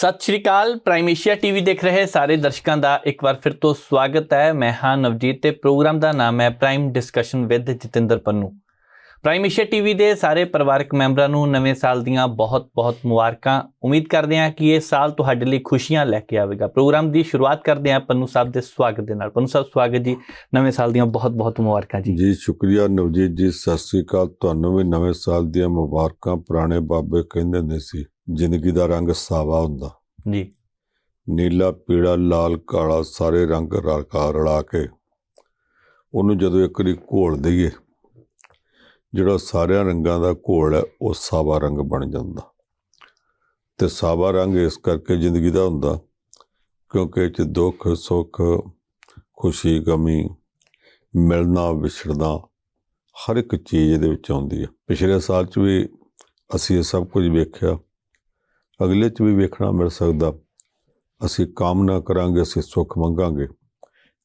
ਸਤਿ ਸ਼੍ਰੀ ਅਕਾਲ ਪ੍ਰਾਈਮ ਏਸ਼ੀਆ ਟੀਵੀ ਦੇਖ ਰਹੇ ਸਾਰੇ ਦਰਸ਼ਕਾਂ ਦਾ ਇੱਕ ਵਾਰ ਫਿਰ ਤੋਂ ਸਵਾਗਤ ਹੈ। ਮੈਂ ਹਾਂ ਨਵਜੀਤ ਤੇ ਪ੍ਰੋਗਰਾਮ ਦਾ ਨਾਮ ਹੈ prime discussion with Jatinder Pannu. Prime Asia TV ਦੇ ਸਾਰੇ ਪਰਿਵਾਰਕ ਮੈਂਬਰਾਂ ਨੂੰ ਨਵੇਂ ਸਾਲ ਦੀਆਂ ਬਹੁਤ-ਬਹੁਤ ਮੁਬਾਰਕਾਂ। ਉਮੀਦ ਕਰਦੇ ਹਾਂ ਕਿ ਇਹ ਸਾਲ ਤੁਹਾਡੇ ਲਈ ਖੁਸ਼ੀਆਂ ਲੈ ਕੇ ਆਵੇਗਾ। ਪ੍ਰੋਗਰਾਮ ਦੀ ਸ਼ੁਰੂਆਤ ਕਰਦੇ ਹਾਂ ਪੰਨੂ ਸਾਹਿਬ ਦੇ ਸਵਾਗਤ ਦੇ ਨਾਲ। ਪੰਨੂ ਸਾਹਿਬ, ਸਵਾਗਤ ਜੀ। ਨਵੇਂ ਸਾਲ ਦੀਆਂ ਬਹੁਤ-ਬਹੁਤ ਮੁਬਾਰਕਾਂ ਜੀ। ਜੀ, ਸ਼ੁਕਰੀਆ ਨਵਜੀਤ ਜੀ। ਸਤਿ ਸ੍ਰੀ ਅਕਾਲ। ਤੁਹਾਨੂੰ ਵੀ ਨਵੇਂ ਸਾਲ ਦੀਆਂ ਮੁਬਾਰਕਾਂ ਪੁਰਾਣੇ ਬਾਬੇ ਕਹਿੰਦੇ ਨੇ ਸੀ। ਜ਼ਿੰਦਗੀ ਦਾ ਰੰਗ ਸਾਵਾ ਹੁੰਦਾ। ਜੀ। ਨੀਲਾ ਪੀਲਾ ਲਾਲ ਕਾਲਾ ਸਾਰੇ ਰੰਗ ਰਲਾ ਰਲਾ ਕੇ ਉਹਨੂੰ ਜਦੋਂ ਇੱਕ ਵਾਰੀ ਘੋਲ ਦਈਏ ਜਿਹੜਾ ਸਾਰਿਆਂ ਰੰਗਾਂ ਦਾ ਘੋਲ ਹੈ ਉਹ ਸਾਵਾ ਰੰਗ ਬਣ ਜਾਂਦਾ। ਤੇ ਸਾਵਾ ਰੰਗ ਇਸ ਕਰਕੇ ਜ਼ਿੰਦਗੀ ਦਾ ਹੁੰਦਾ ਕਿਉਂਕਿ ਇਹ ਚ ਦੁੱਖ ਸੁੱਖ ਖੁਸ਼ੀ ਗਮੀ ਮਿਲਣਾ ਵਿਛੜਨਾ ਹਰ ਇੱਕ ਚੀਜ਼ ਇਹਦੇ ਵਿੱਚ ਆਉਂਦੀ ਹੈ। ਪਿਛਲੇ ਸਾਲ 'ਚ ਵੀ ਅਸੀਂ ਇਹ ਸਭ ਕੁਝ ਵੇਖਿਆ ਅਗਲੇ 'ਚ ਵੀ ਵੇਖਣਾ ਮਿਲ ਸਕਦਾ। ਅਸੀਂ ਕਾਮਨਾ ਕਰਾਂਗੇ ਅਸੀਂ ਸੁੱਖ ਮੰਗਾਂਗੇ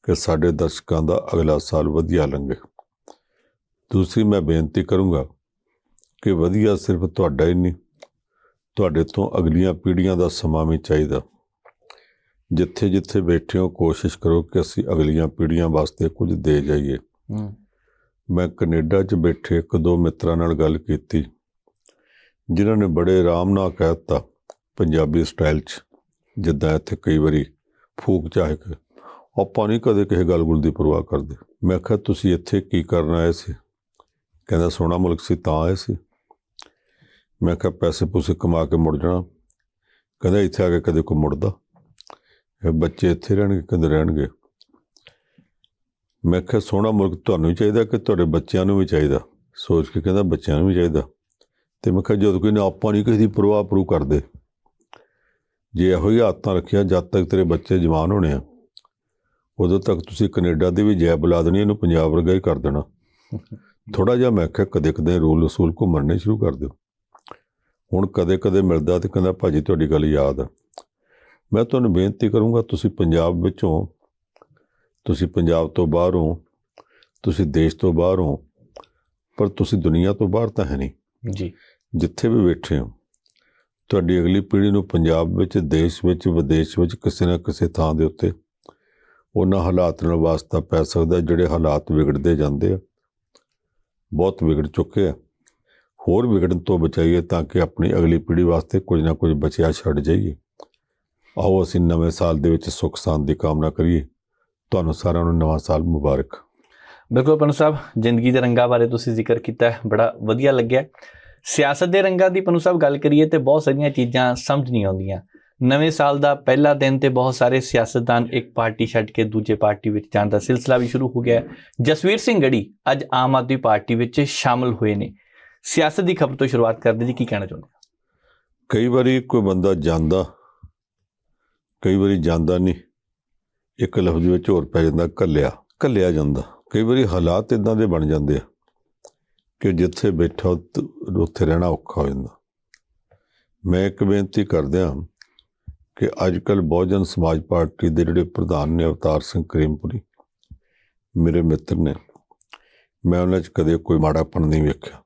ਕਿ ਸਾਡੇ ਦਰਸ਼ਕਾਂ ਦਾ ਅਗਲਾ ਸਾਲ ਵਧੀਆ ਲੰਘੇ। ਦੂਸਰੀ ਮੈਂ ਬੇਨਤੀ ਕਰੂੰਗਾ ਕਿ ਵਧੀਆ ਸਿਰਫ ਤੁਹਾਡਾ ਹੀ ਨਹੀਂ ਤੁਹਾਡੇ ਤੋਂ ਅਗਲੀਆਂ ਪੀੜ੍ਹੀਆਂ ਦਾ ਸਮਾਂ ਵੀ ਚਾਹੀਦਾ। ਜਿੱਥੇ ਜਿੱਥੇ ਬੈਠੇ ਹੋ ਕੋਸ਼ਿਸ਼ ਕਰੋ ਕਿ ਅਸੀਂ ਅਗਲੀਆਂ ਪੀੜ੍ਹੀਆਂ ਵਾਸਤੇ ਕੁਝ ਦੇ ਜਾਈਏ। ਮੈਂ ਕੈਨੇਡਾ 'ਚ ਬੈਠੇ ਇੱਕ ਦੋ ਮਿੱਤਰਾਂ ਨਾਲ ਗੱਲ ਕੀਤੀ ਜਿਨ੍ਹਾਂ ਨੇ ਬੜੇ ਆਰਾਮ ਨਾਲ ਕਹਿ ਦਿੱਤਾ ਪੰਜਾਬੀ ਸਟਾਈਲ 'ਚ, ਜਿੱਦਾਂ ਇੱਥੇ ਕਈ ਵਾਰੀ ਫੂਕ ਚਾਹੇ ਕਿ, ਆਪਾਂ ਨਹੀਂ ਕਦੇ ਕਿਸੇ ਗੱਲ-ਗੁਲ ਦੀ ਪਰਵਾਹ ਕਰਦੇ। ਮੈਂ ਕਿਹਾ, ਤੁਸੀਂ ਇੱਥੇ ਕੀ ਕਰਨ ਆਏ ਸੀ? ਕਹਿੰਦਾ, ਸੋਹਣਾ ਮੁਲਕ ਸੀ, ਤਾਂ ਆਏ ਸੀ। ਮੈਂ ਕਿਹਾ, ਪੈਸੇ ਪੂਸੇ ਕਮਾ ਕੇ ਮੁੜ ਜਾਣਾ। ਕਹਿੰਦਾ, ਇੱਥੇ ਆ ਕੇ ਕਦੇ ਕੋ ਮੁੜਦਾ? ਬੱਚੇ ਇੱਥੇ ਰਹਿਣਗੇ, ਕਦੇ ਰਹਿਣਗੇ। ਮੈਂ ਕਿਹਾ, ਸੋਹਣਾ ਮੁਲਕ ਤੁਹਾਨੂੰ ਵੀ ਚਾਹੀਦਾ ਕਿ ਤੁਹਾਡੇ ਬੱਚਿਆਂ ਨੂੰ ਵੀ ਚਾਹੀਦਾ? ਸੋਚ ਕੇ ਕਹਿੰਦਾ, ਬੱਚਿਆਂ ਨੂੰ ਵੀ ਚਾਹੀਦਾ। ਤੇ ਮੈਂ ਕਿਹਾ, ਜਦੋਂ ਕੋਈ ਨਾ ਆਪਾਂ ਨਹੀਂ ਕਿਸੇ ਦੀ ਪਰਵਾਹ ਪਰੂ ਕਰਦੇ। ਜੇ ਇਹੋ ਹੀ ਆਦਤਾਂ ਰੱਖਿਆ ਜਦ ਤੱਕ ਤੇਰੇ ਬੱਚੇ ਜਵਾਨ ਹੋਣੇ ਆ ਉਦੋਂ ਤੱਕ ਤੁਸੀਂ ਕੈਨੇਡਾ ਦੀ ਵੀ ਜੈ ਬੁਲਾ ਦੇਣੀ ਇਹਨੂੰ ਪੰਜਾਬ ਵਰਗਾ ਹੀ ਕਰ ਦੇਣਾ। ਥੋੜਾ ਜਿਹਾ ਮੈਂ ਕਿਹਾ ਕਦੇ ਕਦੇ ਰੂਲ ਰਸੂਲ ਘੁੰਮਣੇ ਸ਼ੁਰੂ ਕਰ ਦਿਓ। ਹੁਣ ਕਦੇ ਕਦੇ ਮਿਲਦਾ ਤੇ ਕਹਿੰਦਾ ਭਾਜੀ ਤੁਹਾਡੀ ਗੱਲ ਯਾਦ ਆ। ਮੈਂ ਤੁਹਾਨੂੰ ਬੇਨਤੀ ਕਰੂੰਗਾ ਤੁਸੀਂ ਪੰਜਾਬ ਵਿੱਚੋਂ ਤੁਸੀਂ ਪੰਜਾਬ ਤੋਂ ਬਾਹਰ ਹੋ ਤੁਸੀਂ ਦੇਸ਼ ਤੋਂ ਬਾਹਰ ਹੋ ਪਰ ਤੁਸੀਂ ਦੁਨੀਆ ਤੋਂ ਬਾਹਰ ਤਾਂ ਹੈ ਨਹੀਂ। ਜੀ। ਜਿੱਥੇ ਵੀ ਬੈਠੇ ਹੋ ਤੁਹਾਡੀ ਅਗਲੀ ਪੀੜ੍ਹੀ ਨੂੰ ਪੰਜਾਬ ਵਿੱਚ ਦੇਸ਼ ਵਿੱਚ ਵਿਦੇਸ਼ ਵਿੱਚ ਕਿਸੇ ਨਾ ਕਿਸੇ ਥਾਂ ਦੇ ਉੱਤੇ ਉਹਨਾਂ ਹਾਲਾਤ ਨਾਲ ਵਾਸਤਾ ਪੈ ਸਕਦਾ ਜਿਹੜੇ ਹਾਲਾਤ ਵਿਗੜਦੇ ਜਾਂਦੇ ਆ। ਬਹੁਤ ਵਿਗੜ ਚੁੱਕੇ ਆ। ਹੋਰ ਵਿਗੜਨ ਤੋਂ ਬਚਾਈਏ ਤਾਂ ਕਿ ਆਪਣੀ ਅਗਲੀ ਪੀੜ੍ਹੀ ਵਾਸਤੇ ਕੁਝ ਨਾ ਕੁਝ ਬਚਿਆ ਛੱਡ ਜਾਈਏ। ਆਓ ਅਸੀਂ ਨਵੇਂ ਸਾਲ ਦੇ ਵਿੱਚ ਸੁੱਖ ਸ਼ਾਂਤੀ ਦੀ ਕਾਮਨਾ ਕਰੀਏ। ਤੁਹਾਨੂੰ ਸਾਰਿਆਂ ਨੂੰ ਨਵਾਂ ਸਾਲ ਮੁਬਾਰਕ। ਬਿਲਕੁਲ ਪੰਨੂ ਸਾਹਿਬ ਜ਼ਿੰਦਗੀ ਦੇ ਰੰਗਾਂ ਬਾਰੇ ਤੁਸੀਂ ਜ਼ਿਕਰ ਕੀਤਾ ਹੈ, ਬੜਾ ਵਧੀਆ ਲੱਗਿਆ। ਸਿਆਸਤ ਦੇ ਰੰਗਾਂ ਦੀ ਪੰਨੂ ਸਾਹਿਬ ਗੱਲ ਕਰੀਏ ਤੇ ਬਹੁਤ ਸਾਰੀਆਂ ਚੀਜ਼ਾਂ ਸਮਝ ਨਹੀਂ ਆਉਂਦੀਆਂ। ਨਵੇਂ ਸਾਲ ਦਾ ਪਹਿਲਾ ਦਿਨ ਤੇ ਬਹੁਤ ਸਾਰੇ ਸਿਆਸਤਦਾਨ ਇੱਕ ਪਾਰਟੀ ਛੱਡ ਕੇ ਦੂਜੇ ਪਾਰਟੀ ਵਿੱਚ ਜਾਣ ਦਾ ਸਿਲਸਿਲਾ ਵੀ ਸ਼ੁਰੂ ਹੋ ਗਿਆ। ਜਸਵੀਰ ਸਿੰਘ ਗੜੀ ਅੱਜ ਆਮ ਆਦਮੀ ਪਾਰਟੀ ਵਿੱਚ ਸ਼ਾਮਲ ਹੋਏ ਨੇ। ਸਿਆਸਤ ਦੀ ਖਬਰ ਤੋਂ ਸ਼ੁਰੂਆਤ ਕਰਦੇ ਜੀ, ਕੀ ਕਹਿਣਾ ਚਾਹੁੰਦੇ ਹੋ? ਕਈ ਵਾਰੀ ਕੋਈ ਬੰਦਾ ਜਾਂਦਾ, ਕਈ ਵਾਰੀ ਜਾਂਦਾ ਨਹੀਂ। ਇੱਕ ਲਫ਼ਜ਼ ਵਿੱਚ ਹੋਰ ਪੈ ਜਾਂਦਾ ਕੱਲਿਆ ਕੱਲਿਆ ਜਾਂਦਾ। ਕਈ ਵਾਰੀ ਹਾਲਾਤ ਇਦਾਂ ਦੇ ਬਣ ਜਾਂਦੇ ਆ। ਕਿ ਜਿੱਥੇ ਬੈਠਾ ਉੱਥੇ ਰਹਿਣਾ ਔਖਾ ਹੋ ਜਾਂਦਾ। ਮੈਂ ਇੱਕ ਬੇਨਤੀ ਕਰਦਿਆਂ ਕਿ ਅੱਜ ਕੱਲ ਬਹੁਜਨ ਸਮਾਜ ਪਾਰਟੀ ਦੇ ਜਿਹੜੇ ਪ੍ਰਧਾਨ ਨੇ ਅਵਤਾਰ ਸਿੰਘ ਕਰੀਮਪੁਰੀ ਮੇਰੇ ਮਿੱਤਰ ਨੇ ਮੈਂ ਉਹਨਾਂ 'ਚ ਕਦੇ ਕੋਈ ਮਾੜਾਪਣ ਨਹੀਂ ਵੇਖਿਆ।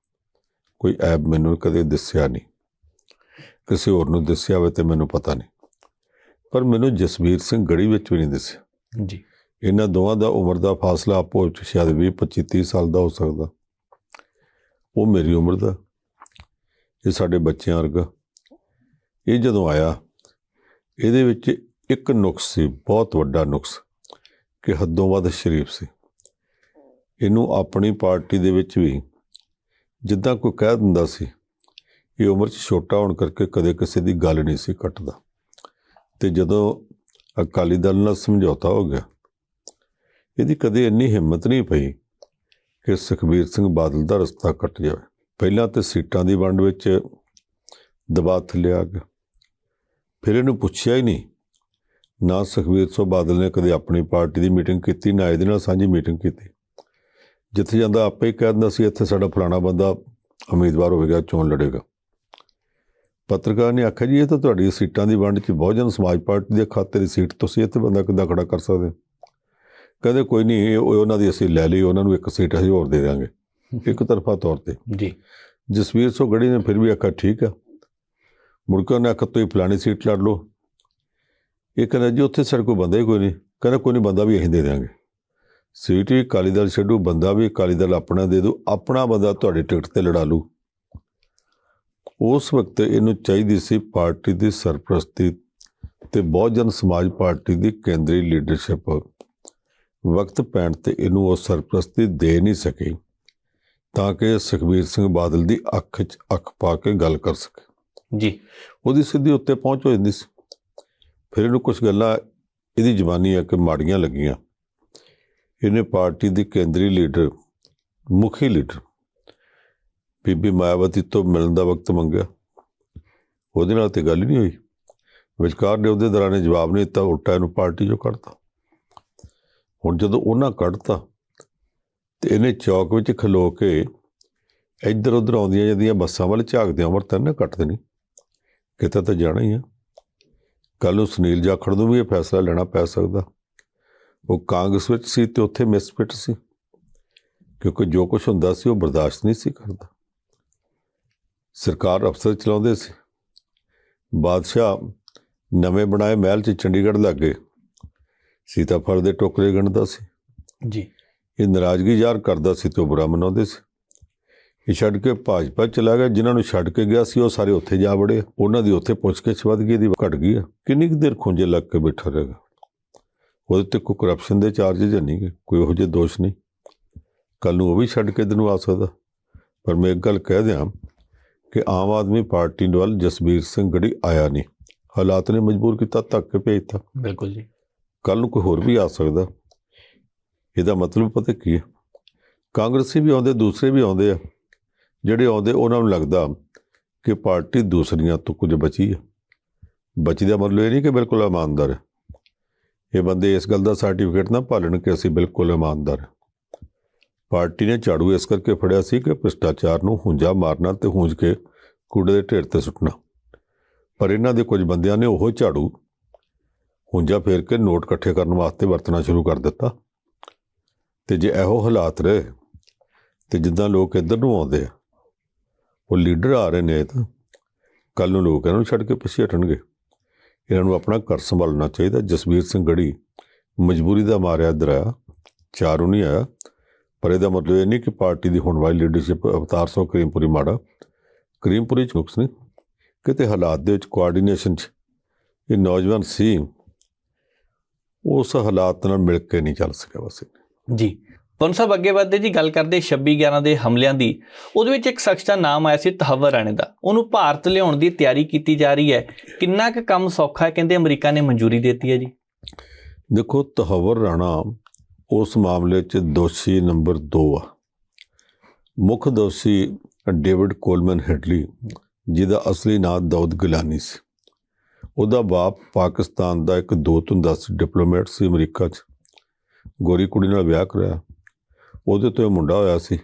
ਕੋਈ ਐਬ ਮੈਨੂੰ ਕਦੇ ਦਿਸਿਆ ਨਹੀਂ। ਕਿਸੇ ਹੋਰ ਨੂੰ ਦੱਸਿਆ ਹੋਵੇ ਤੇ ਮੈਨੂੰ ਪਤਾ ਨਹੀਂ। ਪਰ ਮੈਨੂੰ ਜਸਵੀਰ ਸਿੰਘ ਗੜੀ ਵਿੱਚ ਵੀ ਨਹੀਂ ਦੱਸਿਆ। ਜੀ। ਇਹਨਾਂ ਦੋਵਾਂ ਦਾ ਉਮਰ ਦਾ ਫਾਸਲਾ ਆਪੋ ਵਿੱਚ ਸ਼ਾਇਦ 20 25 30 ਸਾਲ ਦਾ ਹੋ ਸਕਦਾ। ਉਹ ਮੇਰੀ ਉਮਰ ਦਾ, ਇਹ ਸਾਡੇ ਬੱਚਿਆਂ ਵਰਗਾ। ਇਹ ਜਦੋਂ ਆਇਆ, ਇਹਦੇ ਵਿੱਚ ਇੱਕ ਨੁਕਸ ਸੀ, ਬਹੁਤ ਵੱਡਾ ਨੁਕਸ, ਕਿ ਹੱਦੋਂ ਵੱਧ ਸ਼ਰੀਫ ਸੀ। ਇਹਨੂੰ ਆਪਣੀ ਪਾਰਟੀ ਦੇ ਵਿੱਚ ਵੀ ਜਿੱਦਾਂ ਕੋਈ ਕਹਿ ਦਿੰਦਾ ਸੀ, ਇਹ ਉਮਰ 'ਚ ਛੋਟਾ ਹੋਣ ਕਰਕੇ ਕਦੇ ਕਿਸੇ ਦੀ ਗੱਲ ਨਹੀਂ ਸੀ ਕੱਟਦਾ। ਤੇ ਜਦੋਂ ਅਕਾਲੀ ਦਲ ਨਾਲ ਸਮਝੌਤਾ ਹੋ ਗਿਆ, ਇਹਦੀ ਕਦੇ ਇੰਨੀ ਹਿੰਮਤ ਨਹੀਂ ਪਈ ਕਿ ਸੁਖਬੀਰ ਸਿੰਘ ਬਾਦਲ ਦਾ ਰਸਤਾ ਕੱਟ ਜਾਵੇ। ਪਹਿਲਾਂ ਤੇ ਸੀਟਾਂ ਦੀ ਵੰਡ ਵਿੱਚ ਦਬਾਅ ਥੱਲੇ ਆ ਗਿਆ। ਫਿਰ ਇਹਨੂੰ ਪੁੱਛਿਆ ਹੀ ਨਹੀਂ। ਨਾ ਸੁਖਬੀਰ ਸਿੰਘ ਬਾਦਲ ਨੇ ਕਦੇ ਆਪਣੀ ਪਾਰਟੀ ਦੀ ਮੀਟਿੰਗ ਕੀਤੀ, ਨਾ ਇਹਦੇ ਨਾਲ ਸਾਂਝੀ ਮੀਟਿੰਗ ਕੀਤੀ। ਜਿੱਥੇ ਜਾਂਦਾ ਆਪੇ ਹੀ ਕਹਿ ਦਿੰਦਾ ਸੀ, ਇੱਥੇ ਸਾਡਾ ਫਲਾਣਾ ਬੰਦਾ ਉਮੀਦਵਾਰ ਹੋਵੇਗਾ, ਚੋਣ ਲੜੇਗਾ। ਪੱਤਰਕਾਰ ਨੇ ਆਖਿਆ ਜੀ, ਇਹ ਤਾਂ ਤੁਹਾਡੀ ਸੀਟਾਂ ਦੀ ਵੰਡ 'ਚ ਬਹੁਜਨ ਸਮਾਜ ਪਾਰਟੀ ਦੇ ਖਾਤੇ ਦੀ ਸੀਟ ਤੁਸੀਂ ਇੱਥੇ ਬੰਦਾ ਕਿੱਦਾਂ ਖੜਾ ਕਰ ਸਕਦੇ ਹੋ? ਕਹਿੰਦੇ ਕੋਈ ਨਹੀਂ ਉਹਨਾਂ ਦੀ ਅਸੀਂ ਲੈ ਲਈ ਉਹਨਾਂ ਨੂੰ ਇੱਕ ਸੀਟ ਅਸੀਂ ਹੋਰ ਦੇ ਦਾਂਗੇ ਇੱਕ ਤਰਫਾ ਤੌਰ ਤੇ। ਜੀ। ਜਸਵੀਰ ਸੋ ਗੜੀ ਨੇ ਫਿਰ ਵੀ ਆਖਿਆ ਠੀਕ ਆ। ਮੁੜ ਕੇ ਉਹਨੇ ਆਖਿਆ ਤੁਸੀਂ ਫਲਾਣੀ ਸੀਟ ਲੜ ਲਓ। ਇਹ ਕਹਿੰਦਾ ਜੀ ਉੱਥੇ ਕੋਲ ਬੰਦਾ ਹੀ ਕੋਈ ਨਹੀਂ। ਕਹਿੰਦਾ ਕੋਈ ਨਹੀਂ ਬੰਦਾ ਵੀ ਅਸੀਂ ਦੇ ਦਿਆਂਗੇ। ਸੀਟ ਵੀ ਅਕਾਲੀ ਦਲ ਛੱਡੂ ਬੰਦਾ ਵੀ ਅਕਾਲੀ ਦਲ ਆਪਣਾ ਦੇ ਦੂ ਆਪਣਾ ਬੰਦਾ ਤੁਹਾਡੀ ਟਿਕਟ ਤੇ ਲੜਾ ਲੂ। ਉਸ ਵਕਤ ਇਹਨੂੰ ਚਾਹੀਦੀ ਸੀ ਪਾਰਟੀ ਦੀ ਸਰਪ੍ਰਸਤੀ ਤੇ ਬਹੁਜਨ ਸਮਾਜ ਪਾਰਟੀ ਦੀ ਕੇਂਦਰੀ ਲੀਡਰਸ਼ਿਪ। ਵਕਤ ਪੈਣ ਤੇ ਇਹਨੂੰ ਉਹ ਸਰਪ੍ਰਸਤੀ ਦੇ ਨਹੀਂ ਸਕੀ ਤਾਂ ਕਿ ਸੁਖਬੀਰ ਸਿੰਘ ਬਾਦਲ ਦੀ ਅੱਖ 'ਚ ਅੱਖ ਪਾ ਕੇ ਗੱਲ ਕਰ ਸਕੇ। ਜੀ। ਉਹਦੀ ਸਿੱਧੀ ਉੱਤੇ ਪਹੁੰਚ ਹੋ ਜਾਂਦੀ ਸੀ। ਫਿਰ ਇਹਨੂੰ ਕੁਝ ਗੱਲਾਂ ਇਹਦੀ ਜ਼ਬਾਨੀ ਆ ਕਿ ਮਾੜੀਆਂ ਲੱਗੀਆਂ। ਇਹਨੇ ਪਾਰਟੀ ਦੀ ਕੇਂਦਰੀ ਲੀਡਰ ਮੁਖੀ ਲੀਡਰ ਬੀਬੀ ਮਾਇਆਵਤੀ ਤੋਂ ਮਿਲਣ ਦਾ ਵਕਤ ਮੰਗਿਆ। ਉਹਦੇ ਨਾਲ ਤੇ ਗੱਲ ਨਹੀਂ ਹੋਈ। ਵਿਚਕਾਰ ਦੇ ਉਹਦੇ ਦੌਰਾਨ ਜਵਾਬ ਨਹੀਂ ਦਿੱਤਾ ਉਲਟਾ ਇਹਨੂੰ ਪਾਰਟੀ ਚੋਂ ਕੱਢਤਾ। ਹੁਣ ਜਦੋਂ ਉਹਨਾਂ ਕੱਢਤਾ ਤੇ ਇਹਨੇ ਚੌਕ ਵਿੱਚ ਖਲੋ ਕੇ ਇੱਧਰ ਉੱਧਰ ਆਉਂਦੀਆਂ ਜਾਂਦੀਆਂ ਬੱਸਾਂ ਵੱਲ ਝਾਕਦਿਆਂ ਉਮਰ ਤਾਂ ਕੱਟ ਦੇਣੀ। ਕਿਤੇ ਤਾਂ ਜਾਣਾ ਹੀ ਆ। ਕੱਲ ਨੂੰ ਸੁਨੀਲ ਜਾਖੜ ਨੂੰ ਵੀ ਇਹ ਫੈਸਲਾ ਲੈਣਾ ਪੈ ਸਕਦਾ। ਉਹ ਕਾਂਗਰਸ ਵਿੱਚ ਸੀ ਤੇ ਉੱਥੇ ਮਿਸਫਿਟ ਸੀ। ਕਿਉਂਕਿ ਜੋ ਕੁਝ ਹੁੰਦਾ ਸੀ ਉਹ ਬਰਦਾਸ਼ਤ ਨਹੀਂ ਸੀ ਕਰਦਾ। ਸਰਕਾਰ ਅਫਸਰ ਚਲਾਉਂਦੇ ਸੀ। ਬਾਦਸ਼ਾਹ ਨਵੇਂ ਬਣਾਏ ਮਹਿਲ 'ਚ ਚੰਡੀਗੜ੍ਹ ਲੱਗੇ ਸੀਤਾਫਲ ਦੇ ਟੋਕਰੇ ਗਣਦਾ ਸੀ। ਜੀ। ਇਹ ਨਾਰਾਜ਼ਗੀ ਜ਼ਾਹਰ ਕਰਦਾ ਸੀ ਤੇ ਉਹ ਬੁਰਾ ਮਨਾਉਂਦੇ ਸੀ। ਇਹ ਛੱਡ ਕੇ ਭਾਜਪਾ ਚਲਾ ਗਿਆ। ਜਿਨ੍ਹਾਂ ਨੂੰ ਛੱਡ ਕੇ ਗਿਆ ਸੀ ਉਹ ਸਾਰੇ ਉੱਥੇ ਜਾ ਵੜੇ। ਉਹਨਾਂ ਦੀ ਉੱਥੇ ਪੁੱਛ ਕੇ ਵੱਧ ਗਈ ਦੀ ਘਟ ਗਈ ਆ। ਕਿੰਨੀ ਕੁ ਦੇਰ ਖੁੰਝੇ ਲੱਗ ਕੇ ਬੈਠਾ ਰਹੇਗਾ ਉਹਦੇ ਤੇ ਕੋਈ ਕਰਪਸ਼ਨ ਦੇ ਚਾਰजेस ਨਹੀਂ ਗੇ। ਕੋਈ ਇਹੋ ਜਿਹੇ ਦੋਸ਼ ਨਹੀਂ। ਕੱਲ ਨੂੰ ਉਹ ਵੀ ਛੱਡ ਕੇ ਇਹਨੂੰ ਆ ਸਕਦਾ। ਪਰ ਮੈਂ ਇੱਕ ਗੱਲ ਕਹਿ ਦਿਆਂ ਕਿ ਆਮ ਆਦਮੀ ਪਾਰਟੀ ਵੱਲ ਜਸਬੀਰ ਸਿੰਘ ਗੜੀ ਆਇਆ ਨਹੀਂ। ਹਾਲਾਤ ਨੇ ਮਜਬੂਰ ਕੀਤਾ ਧੱਕ ਕੇ ਭੇਜਤਾ। ਬਿਲਕੁਲ ਜੀ। ਕੱਲ ਨੂੰ ਕੋਈ ਹੋਰ ਵੀ ਆ ਸਕਦਾ। ਇਹਦਾ ਮਤਲਬ ਪਤਾ ਕੀ ਹੈ? ਕਾਂਗਰਸੀ ਵੀ ਆਉਂਦੇ, ਦੂਸਰੇ ਵੀ ਆਉਂਦੇ ਆ। ਜਿਹੜੇ ਆਉਂਦੇ, ਉਹਨਾਂ ਨੂੰ ਲੱਗਦਾ ਕਿ ਪਾਰਟੀ ਦੂਸਰੀਆਂ ਤੋਂ ਕੁਝ ਬਚੀ ਹੈ ਬਚੀ ਦਾ ਮਤਲਬ ਇਹ ਨਹੀਂ ਕਿ ਬਿਲਕੁਲ ਇਮਾਨਦਾਰ ਹੈ। ਇਹ ਬੰਦੇ ਇਸ ਗੱਲ ਦਾ ਸਰਟੀਫਿਕੇਟ ਨਾ ਭਾਲਣ ਕਿ ਅਸੀਂ ਬਿਲਕੁਲ ਇਮਾਨਦਾਰ ਪਾਰਟੀ ਨੇ ਝਾੜੂ ਇਸ ਕਰਕੇ ਫੜਿਆ ਸੀ ਕਿ ਭ੍ਰਿਸ਼ਟਾਚਾਰ ਨੂੰ ਹੁੰਜਾ ਮਾਰਨਾ ਤੇ ਹੁੰਜ ਕੇ ਕੂੜੇ ਦੇ ਢੇਰ ਤੇ ਸੁੱਟਣਾ। ਪਰ ਇਹਨਾਂ ਦੇ ਕੁਝ ਬੰਦਿਆਂ ਨੇ ਉਹ ਝਾੜੂ ਹੁੰਜਾ ਫੇਰ ਕੇ ਨੋਟ ਇਕੱਠੇ ਕਰਨ ਵਾਸਤੇ ਵਰਤਣਾ ਸ਼ੁਰੂ ਕਰ ਦਿੱਤਾ। ਤੇ ਜੇ ਇਹੋ ਹਾਲਾਤ ਰਹੇ, ਤੇ ਜਿੱਦਾਂ ਲੋਕ ਇੱਧਰ ਨੂੰ ਆਉਂਦੇ ਆ, ਉਹ ਲੀਡਰ ਆ ਰਹੇ ਨੇ ਤਾਂ ਕੱਲ ਨੂੰ ਲੋਕ ਇਹਨਾਂ ਨੂੰ ਛੱਡ ਕੇ ਪਿੱਛੇ ਹਟਣਗੇ। ਇਹਨਾਂ ਨੂੰ ਆਪਣਾ ਘਰ ਸੰਭਾਲਣਾ ਚਾਹੀਦਾ। ਜਸਵੀਰ ਸਿੰਘ ਗੜੀ ਮਜਬੂਰੀ ਦਾ ਮਾਰਿਆ ਇੱਧਰ ਆਇਆ, ਚਾਰੂ ਨਹੀਂ ਆਇਆ, ਪਰ ਇਹਦਾ ਮਤਲਬ ਇਹ ਨਹੀਂ ਕਿ ਪਾਰਟੀ ਦੀ ਹੁਣ ਵਾਲੀ ਲੀਡਰਸ਼ਿਪ ਅਵਤਾਰ ਸੋ ਕਰੀਮਪੁਰੀ ਮਾੜਾ, ਕਰੀਮਪੁਰੀ ਚ ਨੁਕਸ ਨਹੀਂ। ਕਿਤੇ ਹਾਲਾਤ ਦੇ ਵਿੱਚ ਕੋਆਰਡੀਨੇਸ਼ਨ ਚ ਇਹ ਨੌਜਵਾਨ ਸੀ ਉਸ ਹਾਲਾਤ ਨਾਲ ਮਿਲ ਕੇ ਨਹੀਂ ਚੱਲ ਸਕਿਆ ਬਸ ਜੀ। ਪਨ ਸਾਹਿਬ ਅੱਗੇ ਵਧਦੇ ਜੀ ਗੱਲ ਕਰਦੇ 26 11 ਦੇ ਹਮਲਿਆਂ ਦੀ। ਉਹਦੇ ਵਿੱਚ ਇੱਕ ਸ਼ਖਸ ਦਾ ਨਾਮ ਆਇਆ ਸੀ ਤਹਵਰ ਰਾਣੇ ਦਾ। ਉਹਨੂੰ ਭਾਰਤ ਲਿਆਉਣ ਦੀ ਤਿਆਰੀ ਕੀਤੀ ਜਾ ਰਹੀ ਹੈ। ਕਿੰਨਾ ਕੁ ਕੰਮ ਸੌਖਾ ਹੈ ਕਹਿੰਦੇ ਅਮਰੀਕਾ ਨੇ ਮਨਜ਼ੂਰੀ ਦਿੱਤੀ ਹੈ ਜੀ? ਦੇਖੋ ਤਹਵਰ ਰਾਣਾ ਉਸ ਮਾਮਲੇ 'ਚ ਦੋਸ਼ੀ ਨੰਬਰ 2 ਆ। ਮੁੱਖ ਦੋਸ਼ੀ ਡੇਵਿਡ ਕੋਲਮਨ ਹੈਡਲੀ ਜਿਹਦਾ ਅਸਲੀ ਨਾਮ ਦਾਊਦ ਗਿਲਾਨੀ ਸੀ। ਉਹਦਾ ਬਾਪ ਪਾਕਿਸਤਾਨ ਦਾ ਇੱਕ ਦੋ ਤੋਂ 10 ਡਿਪਲੋਮੈਟ ਸੀ ਅਮਰੀਕਾ 'ਚ। ਗੋਰੀ ਕੁੜੀ ਨਾਲ ਵਿਆਹ ਕਰਾਇਆ। ਉਹਦੇ ਤੋਂ ਇਹ ਮੁੰਡਾ ਹੋਇਆ ਸੀ।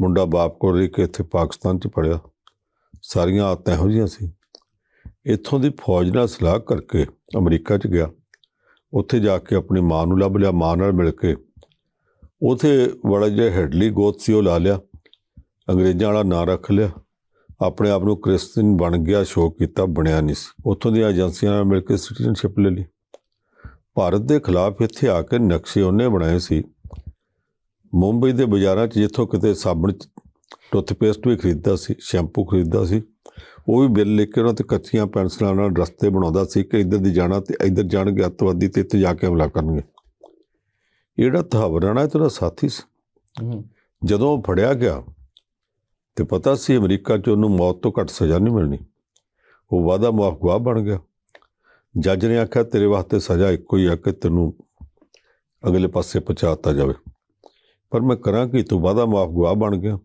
ਮੁੰਡਾ ਬਾਪ ਕੋਲ ਰਹਿ ਕੇ ਇੱਥੇ ਪਾਕਿਸਤਾਨ 'ਚ ਪੜਿਆ ਸਾਰੀਆਂ ਆਦਤਾਂ ਇਹੋ ਜਿਹੀਆਂ ਸੀ। ਇੱਥੋਂ ਦੀ ਫੌਜ ਨਾਲ ਸਲਾਹ ਕਰਕੇ ਅਮਰੀਕਾ 'ਚ ਗਿਆ। ਉੱਥੇ ਜਾ ਕੇ ਆਪਣੀ ਮਾਂ ਨੂੰ ਲੱਭ ਲਿਆ। ਮਾਂ ਨਾਲ ਮਿਲ ਕੇ ਉਥੇ ਬੜਾ ਜਿਹੜਾ ਹੈਡਲੀ ਗੋਤ ਸੀ ਉਹ ਲਾ ਲਿਆ। ਅੰਗਰੇਜ਼ਾਂ ਵਾਲਾ ਨਾਂ ਰੱਖ ਲਿਆ। ਆਪਣੇ ਆਪ ਨੂੰ ਕ੍ਰਿਸਚੀਅਨ ਬਣ ਗਿਆ ਸ਼ੋਅ ਕੀਤਾ ਬਣਿਆ ਨਹੀਂ ਸੀ। ਉੱਥੋਂ ਦੀਆਂ ਏਜੰਸੀਆਂ ਨਾਲ ਮਿਲ ਕੇ ਸਿਟੀਜ਼ਨਸ਼ਿਪ ਲੈ ਲਈ। ਭਾਰਤ ਦੇ ਖਿਲਾਫ ਇੱਥੇ ਆ ਕੇ ਨਕਸ਼ੇ ਉਹਨੇ ਬਣਾਏ ਸੀ। ਮੁੰਬਈ ਦੇ ਬਾਜ਼ਾਰਾਂ 'ਚ ਜਿੱਥੋਂ ਕਿਤੇ ਸਾਬਣ ਟੁੱਥਪੇਸਟ ਵੀ ਖਰੀਦਦਾ ਸੀ ਸ਼ੈਂਪੂ ਖਰੀਦਦਾ ਸੀ ਉਹ ਵੀ ਬਿੱਲ ਲਿਖ ਕੇ ਉਹਨਾਂ ਤੇ ਕੱਚੀਆਂ ਪੈਨਸਲਾਂ ਨਾਲ ਰਸਤੇ ਬਣਾਉਂਦਾ ਸੀ ਕਿ ਇੱਧਰ ਦੀ ਜਾਣਾ ਤੇ ਇੱਧਰ ਜਾਣਗੇ ਅੱਤਵਾਦੀ ਤੇ ਇੱਥੇ ਜਾ ਕੇ ਹਮਲਾ ਕਰਨਗੇ। ਜਿਹੜਾ ਤਹਵਰਾਣਾ ਇਹ ਤੇਰਾ ਸਾਥੀ ਸੀ। ਜਦੋਂ ਫੜਿਆ ਗਿਆ ਤੇ ਪਤਾ ਸੀ ਅਮਰੀਕਾ 'ਚ ਉਹਨੂੰ ਮੌਤ ਤੋਂ ਘੱਟ ਸਜ਼ਾ ਨਹੀਂ ਮਿਲਣੀ। ਉਹ ਵਾਦਾ ਮੁਆਫ ਗਵਾਹ ਬਣ ਗਿਆ। ਜੱਜ ਨੇ ਆਖਿਆ, ਤੇਰੇ ਵਾਸਤੇ ਸਜ਼ਾ ਇੱਕੋ ਹੀ ਆ ਕਿ ਤੈਨੂੰ ਅਗਲੇ ਪਾਸੇ ਪਹੁੰਚਾਤਾ ਜਾਵੇ। ਪਰ ਮੈਂ ਕਰਾਂ ਕਿ ਤੂੰ ਵਾਦਾ ਮੁਆਫ ਗਵਾਹ ਬਣ ਗਿਆ।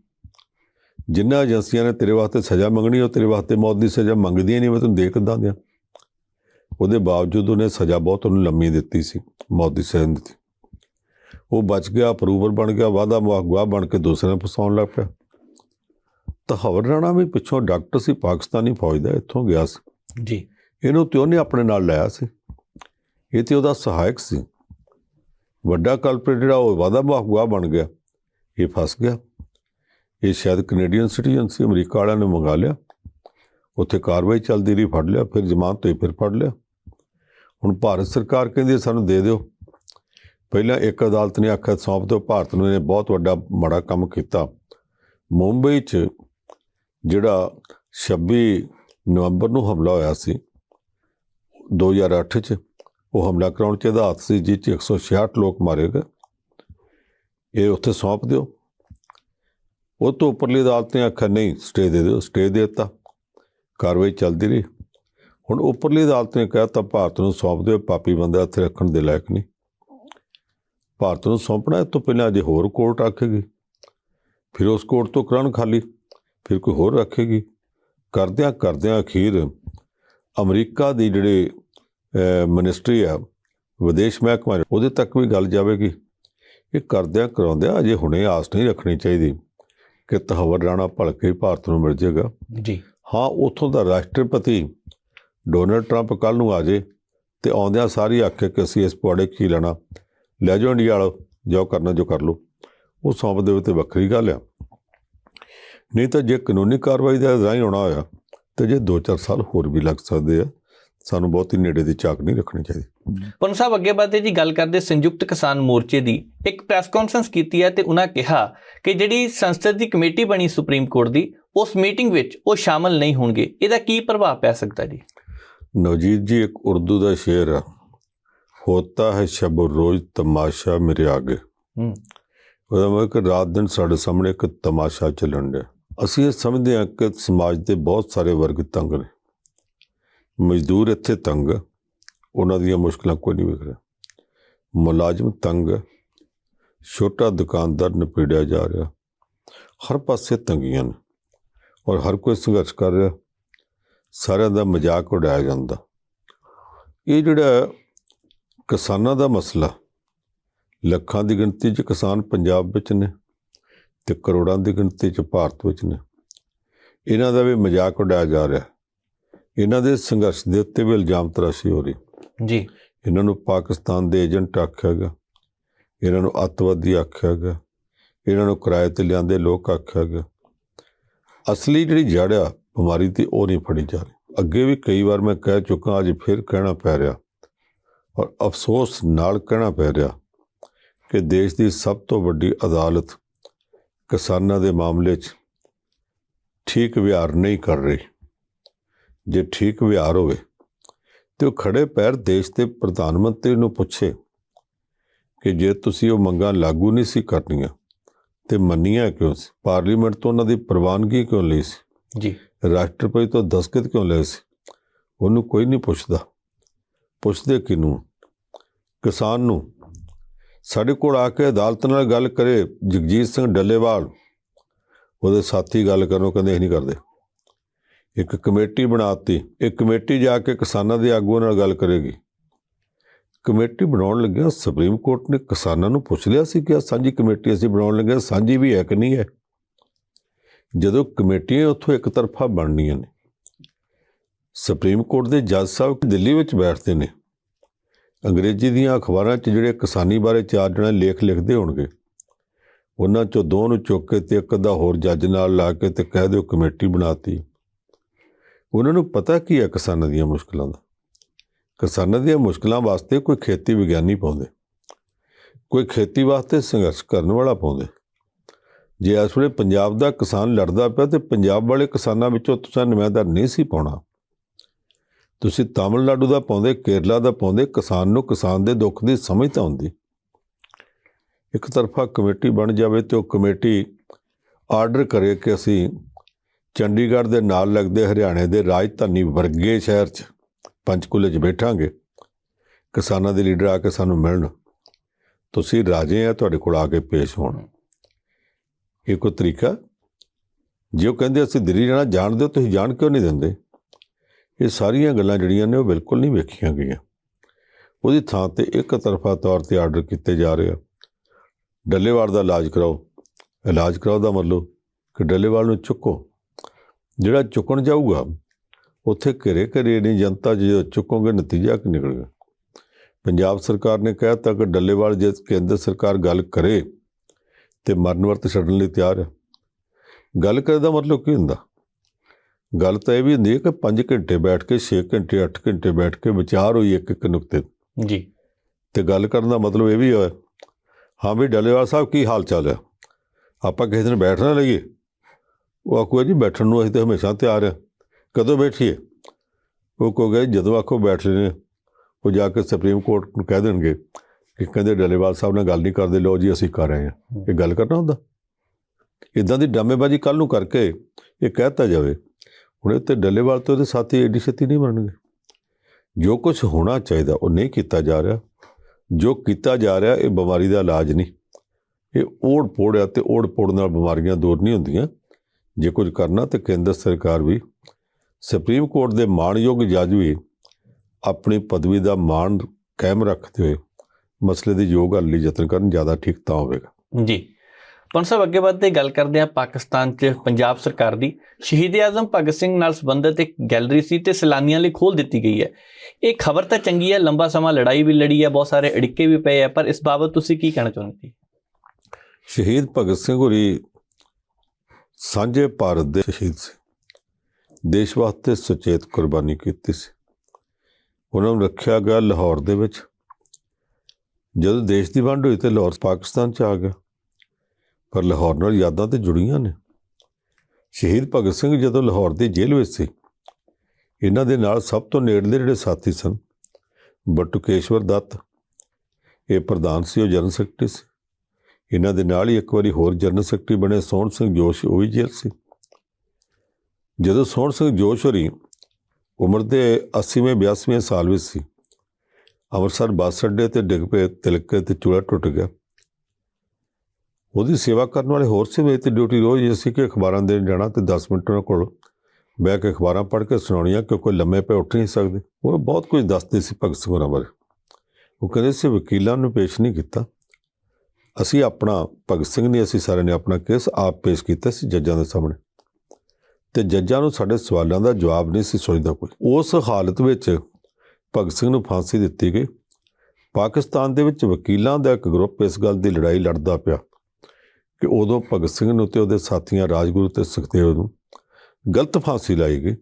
ਜਿਨ੍ਹਾਂ ਏਜੰਸੀਆਂ ਨੇ ਤੇਰੇ ਵਾਸਤੇ ਸਜ਼ਾ ਮੰਗਣੀ, ਉਹ ਤੇਰੇ ਵਾਸਤੇ ਮੌਤ ਦੀ ਸਜ਼ਾ ਮੰਗਦੀਆਂ ਨਹੀਂ, ਮੈਂ ਤੈਨੂੰ ਦੇ ਦਿਆਂ। ਉਹਦੇ ਬਾਵਜੂਦ ਉਹਨੇ ਸਜ਼ਾ ਬਹੁਤ ਉਹਨੂੰ ਲੰਮੀ ਦਿੱਤੀ ਸੀ, ਮੌਤ ਦੀ ਸਜ਼ਾ ਦਿੱਤੀ। ਉਹ ਬਚ ਗਿਆ ਅਪਰੂਵਰ ਬਣ ਗਿਆ ਵਾਦਾ ਮੁਆਫ ਗਵਾਹ ਬਣ ਕੇ ਦੂਸਰਿਆਂ ਨੂੰ ਫਸਾਉਣ ਲੱਗ ਪਿਆ। ਤਹਵਰ ਰਾਣਾ ਵੀ ਪਿੱਛੋਂ ਡਾਕਟਰ ਸੀ ਪਾਕਿਸਤਾਨੀ ਫੌਜ ਦਾ ਇੱਥੋਂ ਗਿਆ ਸੀ। ਜੀ। ਇਹਨੂੰ ਤੇ ਉਹਨੇ ਆਪਣੇ ਨਾਲ ਲਾਇਆ ਸੀ। ਇਹ ਤੇ ਉਹਦਾ ਸਹਾਇਕ ਸੀ। ਵੱਡਾ ਕਲਪਰੇਟ ਜਿਹੜਾ ਉਹ ਵਾਦਾ ਗਵਾਹ ਬਣ ਗਿਆ। ਇਹ ਫਸ ਗਿਆ। ਇਹ ਸ਼ਾਇਦ ਕੈਨੇਡੀਅਨ ਸਿਟੀਜ਼ਨ ਸੀ ਅਮਰੀਕਾ ਵਾਲਿਆਂ ਨੇ ਮੰਗਾ ਲਿਆ। ਉੱਥੇ ਕਾਰਵਾਈ ਚੱਲਦੀ ਰਹੀ ਫੜ ਲਿਆ ਫਿਰ ਜ਼ਮਾਨਤ ਹੋਈ ਫਿਰ ਫੜ ਲਿਆ। ਹੁਣ ਭਾਰਤ ਸਰਕਾਰ ਕਹਿੰਦੀ ਸਾਨੂੰ ਦੇ ਦਿਓ। ਪਹਿਲਾਂ ਇੱਕ ਅਦਾਲਤ ਨੇ ਆਖਿਆ ਸੌਂਪ ਦਿਓ ਭਾਰਤ ਨੂੰ ਇਹਨੇ ਬਹੁਤ ਵੱਡਾ ਮਾੜਾ ਕੰਮ ਕੀਤਾ। ਮੁੰਬਈ 'ਚ ਜਿਹੜਾ 26 ਨਵੰਬਰ ਨੂੰ ਹਮਲਾ ਹੋਇਆ ਸੀ 2008 'ਚ ਉਹ ਹਮਲਾ ਕਰਾਉਣ 'ਚ ਆਧਾਤ ਸੀ, ਜਿਸ 'ਚ 166 ਲੋਕ ਮਾਰੇ ਗਏ। ਇਹ ਉੱਥੇ ਸੌਂਪ ਦਿਓ। ਉਹ ਤੋਂ ਉੱਪਰਲੀ ਅਦਾਲਤ ਨੇ ਆਖਿਆ, ਨਹੀਂ ਸਟੇ ਦੇ ਦਿਓ ਸਟੇ ਦੇ ਦਿੱਤਾ। ਕਾਰਵਾਈ ਚੱਲਦੀ ਰਹੀ। ਹੁਣ ਉੱਪਰਲੀ ਅਦਾਲਤ ਨੇ ਕਿਹਾ, ਤਾਂ ਭਾਰਤ ਨੂੰ ਸੌਂਪ ਦਿਓ, ਪਾਪੀ ਬੰਦਾ ਇੱਥੇ ਰੱਖਣ ਦੇ ਲਾਇਕ ਨਹੀਂ। ਭਾਰਤ ਨੂੰ ਸੌਂਪਣਾ, ਇਹ ਤੋਂ ਪਹਿਲਾਂ ਅਜੇ ਹੋਰ ਕੋਰਟ ਆਖੇਗੀ। ਫਿਰ ਉਸ ਕੋਰਟ ਤੋਂ ਕਰਾਉਣ ਖਾਲੀ। ਫਿਰ ਕੋਈ ਹੋਰ ਰੱਖੇਗੀ? ਕਰਦਿਆਂ ਕਰਦਿਆਂ ਅਖੀਰ ਅਮਰੀਕਾ ਦੀ ਜਿਹੜੇ ਮਿਨਿਸਟਰੀ ਆ ਵਿਦੇਸ਼ ਮਹਿਕਮਾ ਉਹਦੇ ਤੱਕ ਵੀ ਗੱਲ ਜਾਵੇਗੀ। ਇਹ ਕਰਦਿਆਂ ਕਰਾਉਂਦਿਆਂ ਅਜੇ ਹੁਣੇ ਆਸ ਨਹੀਂ ਰੱਖਣੀ ਚਾਹੀਦੀ ਕਿ ਤਹਵਰ ਰਾਣਾ ਭਲਕੇ ਭਾਰਤ ਨੂੰ ਮਿਲ ਜਾਏਗਾ। ਜੀ। ਹਾਂ ਉੱਥੋਂ ਦਾ ਰਾਸ਼ਟਰਪਤੀ ਡੋਨਲਡ ਟਰੰਪ ਕੱਲ ਨੂੰ ਆ ਜੇ ਤੇ ਆਉਂਦਿਆਂ ਸਾਰੀ ਆਖੇ ਕਿ ਅਸੀਂ ਇਸ ਪੁਆੜੇ ਕੀ ਲੈਣਾ। ਲੈ ਜਾਓ ਇੰਡੀਆ ਵਾਲੋ ਜੋ ਕਰਨਾ ਜੋ ਕਰ ਲਓ। ਉਹ ਸੌਂਪ ਦੇ ਉੱਤੇ ਵੱਖਰੀ ਗੱਲ ਆ। ਨਹੀਂ ਤਾਂ ਜੇ ਕਾਨੂੰਨੀ ਕਾਰਵਾਈ ਦਾ ਰਾਹੀਂ ਹੋਣਾ ਹੋਇਆ ਤੇ ਜੇ 2-4 ਸਾਲ ਹੋਰ ਵੀ ਲੱਗ ਸਕਦੇ ਆ ਸਾਨੂੰ ਬਹੁਤੀ ਨੇੜੇ ਦੀ ਝਾਕ ਨਹੀਂ ਰੱਖਣੀ ਚਾਹੀਦੀ। ਪਨ ਸਾਹਿਬ ਅੱਗੇ ਵਧਦੇ ਜੀ ਗੱਲ ਕਰਦੇ ਸੰਯੁਕਤ ਕਿਸਾਨ ਮੋਰਚੇ ਦੀ। ਇੱਕ ਪ੍ਰੈਸ ਕਾਨਫਰੰਸ ਕੀਤੀ ਹੈ ਤੇ ਉਹਨਾਂ ਕਿਹਾ ਕਿ ਜਿਹੜੀ ਸੰਸਦ ਦੀ ਕਮੇਟੀ ਬਣੀ ਸੁਪਰੀਮ ਕੋਰਟ ਦੀ ਉਸ ਮੀਟਿੰਗ ਵਿੱਚ ਉਹ ਸ਼ਾਮਲ ਨਹੀਂ ਹੋਣਗੇ। ਇਹਦਾ ਕੀ ਪ੍ਰਭਾਵ ਪੈ ਸਕਦਾ ਜੀ? ਨਵਜੀਤ ਜੀ ਇੱਕ ਉਰਦੂ ਦਾ ਸ਼ੇਰ ਆ। ਹੋਤਾ ਹੈ ਸ਼ਬ ਰੋਜ਼ ਤਮਾਸ਼ਾ ਮੇਰੇ ਆਗੇ। ਹੂੰ। ਉਹਦਾ ਮਤਲਬ ਕਿ ਰਾਤ ਦਿਨ ਸਾਡੇ ਸਾਹਮਣੇ ਇੱਕ ਤਮਾਸ਼ਾ ਚੱਲਣ ਡਿਆ। ਅਸੀਂ ਇਹ ਸਮਝਦੇ ਹਾਂ ਕਿ ਸਮਾਜ ਦੇ ਬਹੁਤ ਸਾਰੇ ਵਰਗ ਤੰਗ ਨੇ। ਮਜ਼ਦੂਰ ਇੱਥੇ ਤੰਗ ਉਹਨਾਂ ਦੀਆਂ ਮੁਸ਼ਕਲਾਂ ਕੋਈ ਨਹੀਂ ਵਿਖ ਰਿਹਾ ਮੁਲਾਜ਼ਮ ਤੰਗ ਆ, ਛੋਟਾ ਦੁਕਾਨਦਾਰ ਨਿਪੇੜਿਆ ਜਾ ਰਿਹਾ। ਹਰ ਪਾਸੇ ਤੰਗੀਆਂ ਨੇ ਔਰ ਹਰ ਕੋਈ ਸੰਘਰਸ਼ ਕਰ ਰਿਹਾ। ਸਾਰਿਆਂ ਦਾ ਮਜ਼ਾਕ ਉਡਾਇਆ ਜਾਂਦਾ। ਇਹ ਜਿਹੜਾ ਕਿਸਾਨਾਂ ਦਾ ਮਸਲਾ ਲੱਖਾਂ ਦੀ ਗਿਣਤੀ 'ਚ ਕਿਸਾਨ ਪੰਜਾਬ ਵਿੱਚ ਨੇ। ਤੇ ਕਰੋੜਾਂ ਦੀ ਗਿਣਤੀ 'ਚ ਭਾਰਤ ਵਿੱਚ ਨੇ। ਇਹਨਾਂ ਦਾ ਵੀ ਮਜ਼ਾਕ ਉਡਾਇਆ ਜਾ ਰਿਹਾ। ਇਹਨਾਂ ਦੇ ਸੰਘਰਸ਼ ਦੇ ਉੱਤੇ ਵੀ ਇਲਜ਼ਾਮ ਤਰਾਸ਼ੀ ਹੋ ਰਹੀ। ਜੀ। ਇਹਨਾਂ ਨੂੰ ਪਾਕਿਸਤਾਨ ਦੇ ਏਜੰਟ ਆਖਿਆ ਗਿਆ। ਇਹਨਾਂ ਨੂੰ ਅੱਤਵਾਦੀ ਆਖਿਆ ਗਿਆ। ਇਹਨਾਂ ਨੂੰ ਕਿਰਾਏ ਤੇ ਲਿਆਂਦੇ ਲੋਕ ਆਖਿਆ ਗਿਆ। ਅਸਲੀ ਜਿਹੜੀ ਜੜ ਆ ਬਿਮਾਰੀ ਦੀ ਉਹ ਨਹੀਂ ਫੜੀ ਜਾ ਰਹੀ। ਅੱਗੇ ਵੀ ਕਈ ਵਾਰ ਮੈਂ ਕਹਿ ਚੁੱਕਾ ਅੱਜ ਫਿਰ ਕਹਿਣਾ ਪੈ ਰਿਹਾ। ਔਰ ਅਫਸੋਸ ਨਾਲ ਕਹਿਣਾ ਪੈ ਰਿਹਾ ਕਿ ਦੇਸ਼ ਦੀ ਸਭ ਤੋਂ ਵੱਡੀ ਅਦਾਲਤ ਕਿਸਾਨਾਂ ਦੇ ਮਾਮਲੇ 'ਚ ਠੀਕ ਵਿਹਾਰ ਨਹੀਂ ਕਰ ਰਹੀ। ਜੇ ਠੀਕ ਵਿਹਾਰ ਹੋਵੇ ਤੇ ਉਹ ਖੜੇ ਪੈਰ ਦੇਸ਼ ਦੇ ਪ੍ਰਧਾਨ ਮੰਤਰੀ ਨੂੰ ਪੁੱਛੇ ਕਿ ਜੇ ਤੁਸੀਂ ਉਹ ਮੰਗਾਂ ਲਾਗੂ ਨਹੀਂ ਸੀ ਕਰਨੀਆਂ ਤੇ ਮੰਨੀਆਂ ਕਿਉਂ ਸੀ? ਪਾਰਲੀਮੈਂਟ ਤੋਂ ਉਹਨਾਂ ਦੀ ਪ੍ਰਵਾਨਗੀ ਕਿਉਂ ਲਈ ਸੀ? ਜੀ। ਰਾਸ਼ਟਰਪਤੀ ਤੋਂ ਦਸਤਖਤ ਕਿਉਂ ਲਏ ਸੀ? ਉਹਨੂੰ ਕੋਈ ਨਹੀਂ ਪੁੱਛਦਾ। ਪੁੱਛਦੇ ਕਿਨੂੰ ਕਿਸਾਨ ਨੂੰ ਸਾਡੇ ਕੋਲ ਆ ਕੇ ਅਦਾਲਤ ਨਾਲ ਗੱਲ ਕਰੇ ਜਗਜੀਤ ਸਿੰਘ ਡੱਲੇਵਾਲ। ਉਹਦੇ ਸਾਥੀ ਗੱਲ ਕਰਨੋਂ ਕਹਿੰਦੇ ਇਹ ਨਹੀਂ ਕਰਦੇ। ਇੱਕ ਕਮੇਟੀ ਬਣਾਤੀ। ਇਹ ਕਮੇਟੀ ਜਾ ਕੇ ਕਿਸਾਨਾਂ ਦੇ ਆਗੂਆਂ ਨਾਲ ਗੱਲ ਕਰੇਗੀ। ਕਮੇਟੀ ਬਣਾਉਣ ਲੱਗਿਆ ਸੁਪਰੀਮ ਕੋਰਟ ਨੇ ਕਿਸਾਨਾਂ ਨੂੰ ਪੁੱਛ ਲਿਆ ਸੀ ਕਿ ਸਾਂਝੀ ਕਮੇਟੀ ਅਸੀਂ ਬਣਾਉਣ ਲੱਗੇ ਹਾਂ, ਸਾਂਝੀ ਵੀ ਹੈ ਕਿ ਨਹੀਂ ਹੈ? ਜਦੋਂ ਕਮੇਟੀਆਂ ਉੱਥੋਂ ਇੱਕ ਤਰਫਾ ਬਣਨੀਆਂ ਨੇ ਸੁਪਰੀਮ ਕੋਰਟ ਦੇ ਜੱਜ ਸਾਹਿਬ ਦਿੱਲੀ ਵਿੱਚ ਬੈਠਦੇ ਨੇ ਅੰਗਰੇਜ਼ੀ ਦੀਆਂ ਅਖਬਾਰਾਂ 'ਚ ਜਿਹੜੇ ਕਿਸਾਨੀ ਬਾਰੇ ਚਾਰ ਜਣੇ ਲੇਖ ਲਿਖਦੇ ਹੋਣਗੇ, ਉਹਨਾਂ 'ਚੋਂ ਦੋ ਨੂੰ ਚੁੱਕ ਕੇ ਤੇ ਇੱਕ ਦਾ ਹੋਰ ਜੱਜ ਨਾਲ ਲਾ ਕੇ ਤੇ ਕਹਿ ਦਿਓ ਕਮੇਟੀ ਬਣਾਤੀ। ਉਹਨਾਂ ਨੂੰ ਪਤਾ ਕੀ ਹੈ ਕਿਸਾਨਾਂ ਦੀਆਂ ਮੁਸ਼ਕਲਾਂ ਦਾ? ਕਿਸਾਨਾਂ ਦੀਆਂ ਮੁਸ਼ਕਲਾਂ ਵਾਸਤੇ ਕੋਈ ਖੇਤੀ ਵਿਗਿਆਨੀ ਪਾਉਂਦੇ, ਕੋਈ ਖੇਤੀ ਵਾਸਤੇ ਸੰਘਰਸ਼ ਕਰਨ ਵਾਲਾ ਪਾਉਂਦੇ। ਜੇ ਇਸ ਵੇਲੇ ਪੰਜਾਬ ਦਾ ਕਿਸਾਨ ਲੜਦਾ ਪਿਆ ਤੇ ਪੰਜਾਬ ਵਾਲੇ ਕਿਸਾਨਾਂ ਵਿੱਚੋਂ ਤੁਸੀਂ ਨੁਮਾਇੰਦਾ ਨਹੀਂ ਸੀ ਪਾਉਣਾ। ਤੁਸੀਂ ਤਾਮਿਲਨਾਡੂ ਦਾ ਪਾਉਂਦੇ, ਕੇਰਲਾ ਦਾ ਪਾਉਂਦੇ, ਕਿਸਾਨ ਨੂੰ ਕਿਸਾਨ ਦੇ ਦੁੱਖ ਦੀ ਸਮਝ ਤਾਂ ਹੁੰਦੀ। ਇੱਕ ਤਰਫਾ ਕਮੇਟੀ ਬਣ ਜਾਵੇ ਤੇ ਉਹ ਕਮੇਟੀ ਆਰਡਰ ਕਰੇ ਕਿ ਅਸੀਂ ਚੰਡੀਗੜ੍ਹ ਦੇ ਨਾਲ ਲੱਗਦੇ ਹਰਿਆਣੇ ਦੇ ਰਾਜਧਾਨੀ ਵਰਗੇ ਸ਼ਹਿਰ 'ਚ ਪੰਚਕੂਲੇ 'ਚ ਬੈਠਾਂਗੇ। ਕਿਸਾਨਾਂ ਦੇ ਲੀਡਰ ਆ ਕੇ ਸਾਨੂੰ ਮਿਲਣ। ਤੁਸੀਂ ਰਾਜੇ ਆ, ਤੁਹਾਡੇ ਕੋਲ ਆ ਕੇ ਪੇਸ਼ ਹੋਣ। ਇਹ ਕੋਈ ਤਰੀਕਾ? ਜੇ ਉਹ ਕਹਿੰਦੇ ਅਸੀਂ ਦਿੱਲੀ ਜਾਣਾ ਜਾਣਦੇ ਹੋ, ਤੁਸੀਂ ਜਾਣ ਕਿਉਂ ਨਹੀਂ ਦਿੰਦੇ? ਇਹ ਸਾਰੀਆਂ ਗੱਲਾਂ ਜਿਹੜੀਆਂ ਨੇ ਉਹ ਬਿਲਕੁਲ ਨਹੀਂ ਵੇਖੀਆਂ ਗਈਆਂ। ਉਹਦੀ ਥਾਂ ਤੇ ਇੱਕ ਤਰਫਾ ਤੌਰ ਤੇ ਆਰਡਰ ਕੀਤੇ ਜਾ ਰਹੇ ਆ। ਡੱਲੇਵਾਲ ਦਾ ਇਲਾਜ ਕਰਾਓ। ਇਲਾਜ ਕਰਾਓ ਦਾ ਮਤਲਬ ਕਿ ਡੱਲੇਵਾਲ ਨੂੰ ਚੁੱਕੋ। ਜਿਹੜਾ ਚੁੱਕਣ ਜਾਊਗਾ, ਉੱਥੇ ਘਰੇ ਘਰੇ ਨਹੀਂ ਜਨਤਾ ਜੇ ਚੁੱਕੋਗੇ, ਨਤੀਜਾ ਕੀ ਨਿਕਲੇਗਾ? ਪੰਜਾਬ ਸਰਕਾਰ ਨੇ ਕਿਹਾ ਤਾਂ ਕਿ ਡੱਲੇਵਾਲ ਜੇ ਕੇਂਦਰ ਸਰਕਾਰ ਗੱਲ ਕਰੇ ਤੇ ਮਰਨ ਵਰਤ ਛੱਡਣ ਲਈ ਤਿਆਰ ਹੈ ਗੱਲ ਕਰਨ ਦਾ ਮਤਲਬ ਕੀ ਹੁੰਦਾ? ਗੱਲ ਤਾਂ ਇਹ ਵੀ ਹੁੰਦੀ ਹੈ ਕਿ 5 ਘੰਟੇ ਬੈਠ ਕੇ 6 ਘੰਟੇ 8 ਘੰਟੇ ਬੈਠ ਕੇ ਵਿਚਾਰ ਹੋਈ ਇੱਕ ਇੱਕ ਨੁਕਤੇ। ਜੀ। ਤੇ ਗੱਲ ਕਰਨ ਦਾ ਮਤਲਬ ਇਹ ਵੀ ਹੋਇਆ ਹਾਂ ਵੀ ਡੱਲੇਵਾਲ ਸਾਹਿਬ ਕੀ ਹਾਲ ਚਾਲ ਹੈ? ਆਪਾਂ ਕਿਸੇ ਦਿਨ ਬੈਠ ਨਾ ਲਈਏ। ਉਹ ਆਖੂਗਾ ਜੀ ਬੈਠਣ ਨੂੰ ਅਸੀਂ ਤਾਂ ਹਮੇਸ਼ਾ ਤਿਆਰ ਆ ਕਦੋਂ ਬੈਠੀਏ? ਉਹ ਕਹੋਗੇ ਜਦੋਂ ਆਖੋ ਬੈਠ ਲੈਣੇ ਉਹ ਜਾ ਕੇ ਸੁਪਰੀਮ ਕੋਰਟ ਨੂੰ ਕਹਿ ਦੇਣਗੇ ਕਿ ਕਹਿੰਦੇ ਡੱਲੇਵਾਲ ਸਾਹਿਬ ਨਾਲ ਗੱਲ ਨਹੀਂ ਕਰਦੇ ਲੋ ਜੀ ਅਸੀਂ ਕਰ ਰਹੇ ਹਾਂ। ਇਹ ਗੱਲ ਕਰਨਾ ਹੁੰਦਾ। ਇਦਾਂ ਦੀ ਡਰਾਮੇਬਾਜ਼ੀ ਕੱਲ ਨੂੰ ਕਰਕੇ ਇਹ ਕਹਿਤਾ ਜਾਵੇ ਹੁਣ ਇਹ ਤੇ ਡੱਲੇਵਾਲ ਤੇ ਉਹਦੇ ਸਾਥੀ ਏਡੀ ਛੇਤੀ ਨਹੀਂ ਬਣਨਗੇ। ਜੋ ਕੁਝ ਹੋਣਾ ਚਾਹੀਦਾ, ਉਹ ਨਹੀਂ ਕੀਤਾ ਜਾ ਰਿਹਾ। ਜੋ ਕੀਤਾ ਜਾ ਰਿਹਾ, ਇਹ ਬਿਮਾਰੀ ਦਾ ਇਲਾਜ ਨਹੀਂ। ਇਹ ਓੜ ਪੋੜ ਹੈ ਤੇ ਓੜ ਪੋੜ ਨਾਲ ਬਿਮਾਰੀਆਂ ਦੂਰ ਨਹੀਂ ਹੁੰਦੀਆਂ। ਜੇ ਕੁਝ ਕਰਨਾ ਤੇ ਕੇਂਦਰ ਸਰਕਾਰ ਵੀ, ਸੁਪਰੀਮ ਕੋਰਟ ਦੇ ਮਾਣਯੋਗ ਜੱਜ ਵੀ ਆਪਣੀ ਪਦਵੀ ਦਾ ਮਾਣ ਕਾਇਮ ਰੱਖਦੇ ਹੋਏ ਮਸਲੇ ਦੀ ਯੋਗ ਹੱਲ ਲਈ ਯਤਨ ਕਰਨ, ਜ਼ਿਆਦਾ ਠੀਕ ਤਾਂ ਹੋਵੇਗਾ। ਜੀ। ਪੰਜ ਸਾਹਿਬ ਅੱਗੇ ਵੱਧਦੇ ਗੱਲ ਕਰਦੇ ਆ ਪਾਕਿਸਤਾਨ 'ਚ ਪੰਜਾਬ ਸਰਕਾਰ ਦੀ। ਸ਼ਹੀਦ ਆਜ਼ਮ ਭਗਤ ਸਿੰਘ ਨਾਲ ਸੰਬੰਧਿਤ ਇੱਕ ਗੈਲਰੀ ਸੀ ਤੇ ਸੈਲਾਨੀਆਂ ਲਈ ਖੋਲ ਦਿੱਤੀ ਗਈ ਹੈ। ਇਹ ਖਬਰ ਤਾਂ ਚੰਗੀ ਹੈ, ਲੰਬਾ ਸਮਾਂ ਲੜਾਈ ਵੀ ਲੜੀ ਹੈ, ਬਹੁਤ ਸਾਰੇ ਅੜਿੱਕੇ ਵੀ ਪਏ ਆ ਪਰ ਇਸ ਬਾਬਤ ਤੁਸੀਂ ਕੀ ਕਹਿਣਾ ਚਾਹੁੰਦੇ ਜੀ ਸ਼ਹੀਦ ਭਗਤ ਸਿੰਘ ਹੋਰੀ ਸਾਂਝੇ ਭਾਰਤ ਦੇ ਸ਼ਹੀਦ ਸੀ। ਦੇਸ਼ ਵਾਸਤੇ ਸੁਚੇਤ ਕੁਰਬਾਨੀ ਕੀਤੀ ਸੀ। ਉਹਨਾਂ ਨੂੰ ਰੱਖਿਆ ਗਿਆ ਲਾਹੌਰ ਦੇ ਵਿੱਚ। ਜਦੋਂ ਦੇਸ਼ ਦੀ ਵੰਡ ਹੋਈ ਤੇ ਲਾਹੌਰ, ਪਾਕਿਸਤਾਨ ਚ ਆ ਗਿਆ। ਪਰ ਲਾਹੌਰ ਨਾਲ ਯਾਦਾਂ ਤੇ ਜੁੜੀਆਂ ਨੇ। ਸ਼ਹੀਦ ਭਗਤ ਸਿੰਘ ਜਦੋਂ ਲਾਹੌਰ ਦੀ ਜੇਲ੍ਹ ਵਿੱਚ ਸੀ, ਇਹਨਾਂ ਦੇ ਨਾਲ ਸਭ ਤੋਂ ਨੇੜਲੇ ਜਿਹੜੇ ਸਾਥੀ ਸਨ, ਬਟੁਕੇਸ਼ਵਰ ਦੱਤ, ਇਹ ਪ੍ਰਧਾਨ ਸੀ, ਉਹ ਜਨਰਲ ਸੈਕਟਰੀ ਸੀ। ਇਹਨਾਂ ਦੇ ਨਾਲ ਹੀ ਇੱਕ ਵਾਰੀ ਹੋਰ ਜਨਰਲ ਸੈਕਟਰੀ ਬਣੇ, ਸੋਹਣ ਸਿੰਘ ਜੋਸ਼, ਉਹ ਵੀ ਜੇਲ੍ਹ ਸੀ। ਜਦੋਂ ਸੋਹਣ ਸਿੰਘ ਜੋਸ਼ ਹੋਰੀ ਉਮਰ ਦੇ 80ਵੇਂ 82ਵੇਂ ਸਾਲ ਵਿੱਚ ਸੀ, ਅੰਮ੍ਰਿਤਸਰ ਬੱਸ ਅੱਡੇ ਤੇ ਡਿੱਗ ਪਏ ਤਿਲਕੇ ਤੇ ਚੂੜਾ ਟੁੱਟ ਗਿਆ। ਉਹਦੀ ਸੇਵਾ ਕਰਨ ਵਾਲੇ ਹੋਰ ਸੀ ਤੇ ਡਿਊਟੀ ਰੋਜ਼ ਇਹ ਸੀ ਕਿ ਅਖਬਾਰਾਂ ਦੇਣ ਜਾਣਾ ਤੇ 10 ਮਿੰਟ ਉਹਨਾਂ ਕੋਲ ਬਹਿ ਕੇ ਅਖਬਾਰਾਂ ਪੜ੍ਹ ਕੇ ਸੁਣਾਉਣੀਆਂ ਕਿਉਂਕਿ ਲੰਮੇ ਪੈ ਉੱਠ ਨਹੀਂ ਸਕਦੇ। ਉਹ ਬਹੁਤ ਕੁਝ ਦੱਸਦੇ ਸੀ ਭਗਤ ਸਿੰਘ ਹੋਰਾਂ ਬਾਰੇ। ਉਹ ਕਹਿੰਦੇ ਸੀ ਵਕੀਲਾਂ ਨੂੰ ਪੇਸ਼ ਨਹੀਂ ਕੀਤਾ। ਅਸੀਂ ਆਪਣਾ, ਭਗਤ ਸਿੰਘ ਨੇ ਅਸੀਂ ਸਾਰਿਆਂ ਨੇ ਆਪਣਾ ਕੇਸ ਆਪ ਪੇਸ਼ ਕੀਤਾ ਸੀ ਜੱਜਾਂ ਦੇ ਸਾਹਮਣੇ। ਤੇ ਜੱਜਾਂ ਨੂੰ ਸਾਡੇ ਸਵਾਲਾਂ ਦਾ ਜਵਾਬ ਨਹੀਂ ਸੀ ਸੋਚਦਾ ਕੋਈ। ਉਸ ਹਾਲਤ ਵਿੱਚ ਭਗਤ ਸਿੰਘ ਨੂੰ ਫਾਂਸੀ ਦਿੱਤੀ ਗਈ। ਪਾਕਿਸਤਾਨ ਦੇ ਵਿੱਚ ਵਕੀਲਾਂ ਦਾ ਇੱਕ ਗਰੁੱਪ ਇਸ ਗੱਲ ਦੀ ਲੜਾਈ ਲੜਦਾ ਪਿਆ। ਕਿ ਉਦੋਂ ਭਗਤ ਸਿੰਘ ਨੂੰ ਤੇ ਉਹਦੇ ਸਾਥੀਆਂ ਰਾਜਗੁਰੂ ਤੇ ਸੁਖਦੇਵ ਨੂੰ ਗਲਤ ਫਾਂਸੀ ਲਾਈ ਗਈ।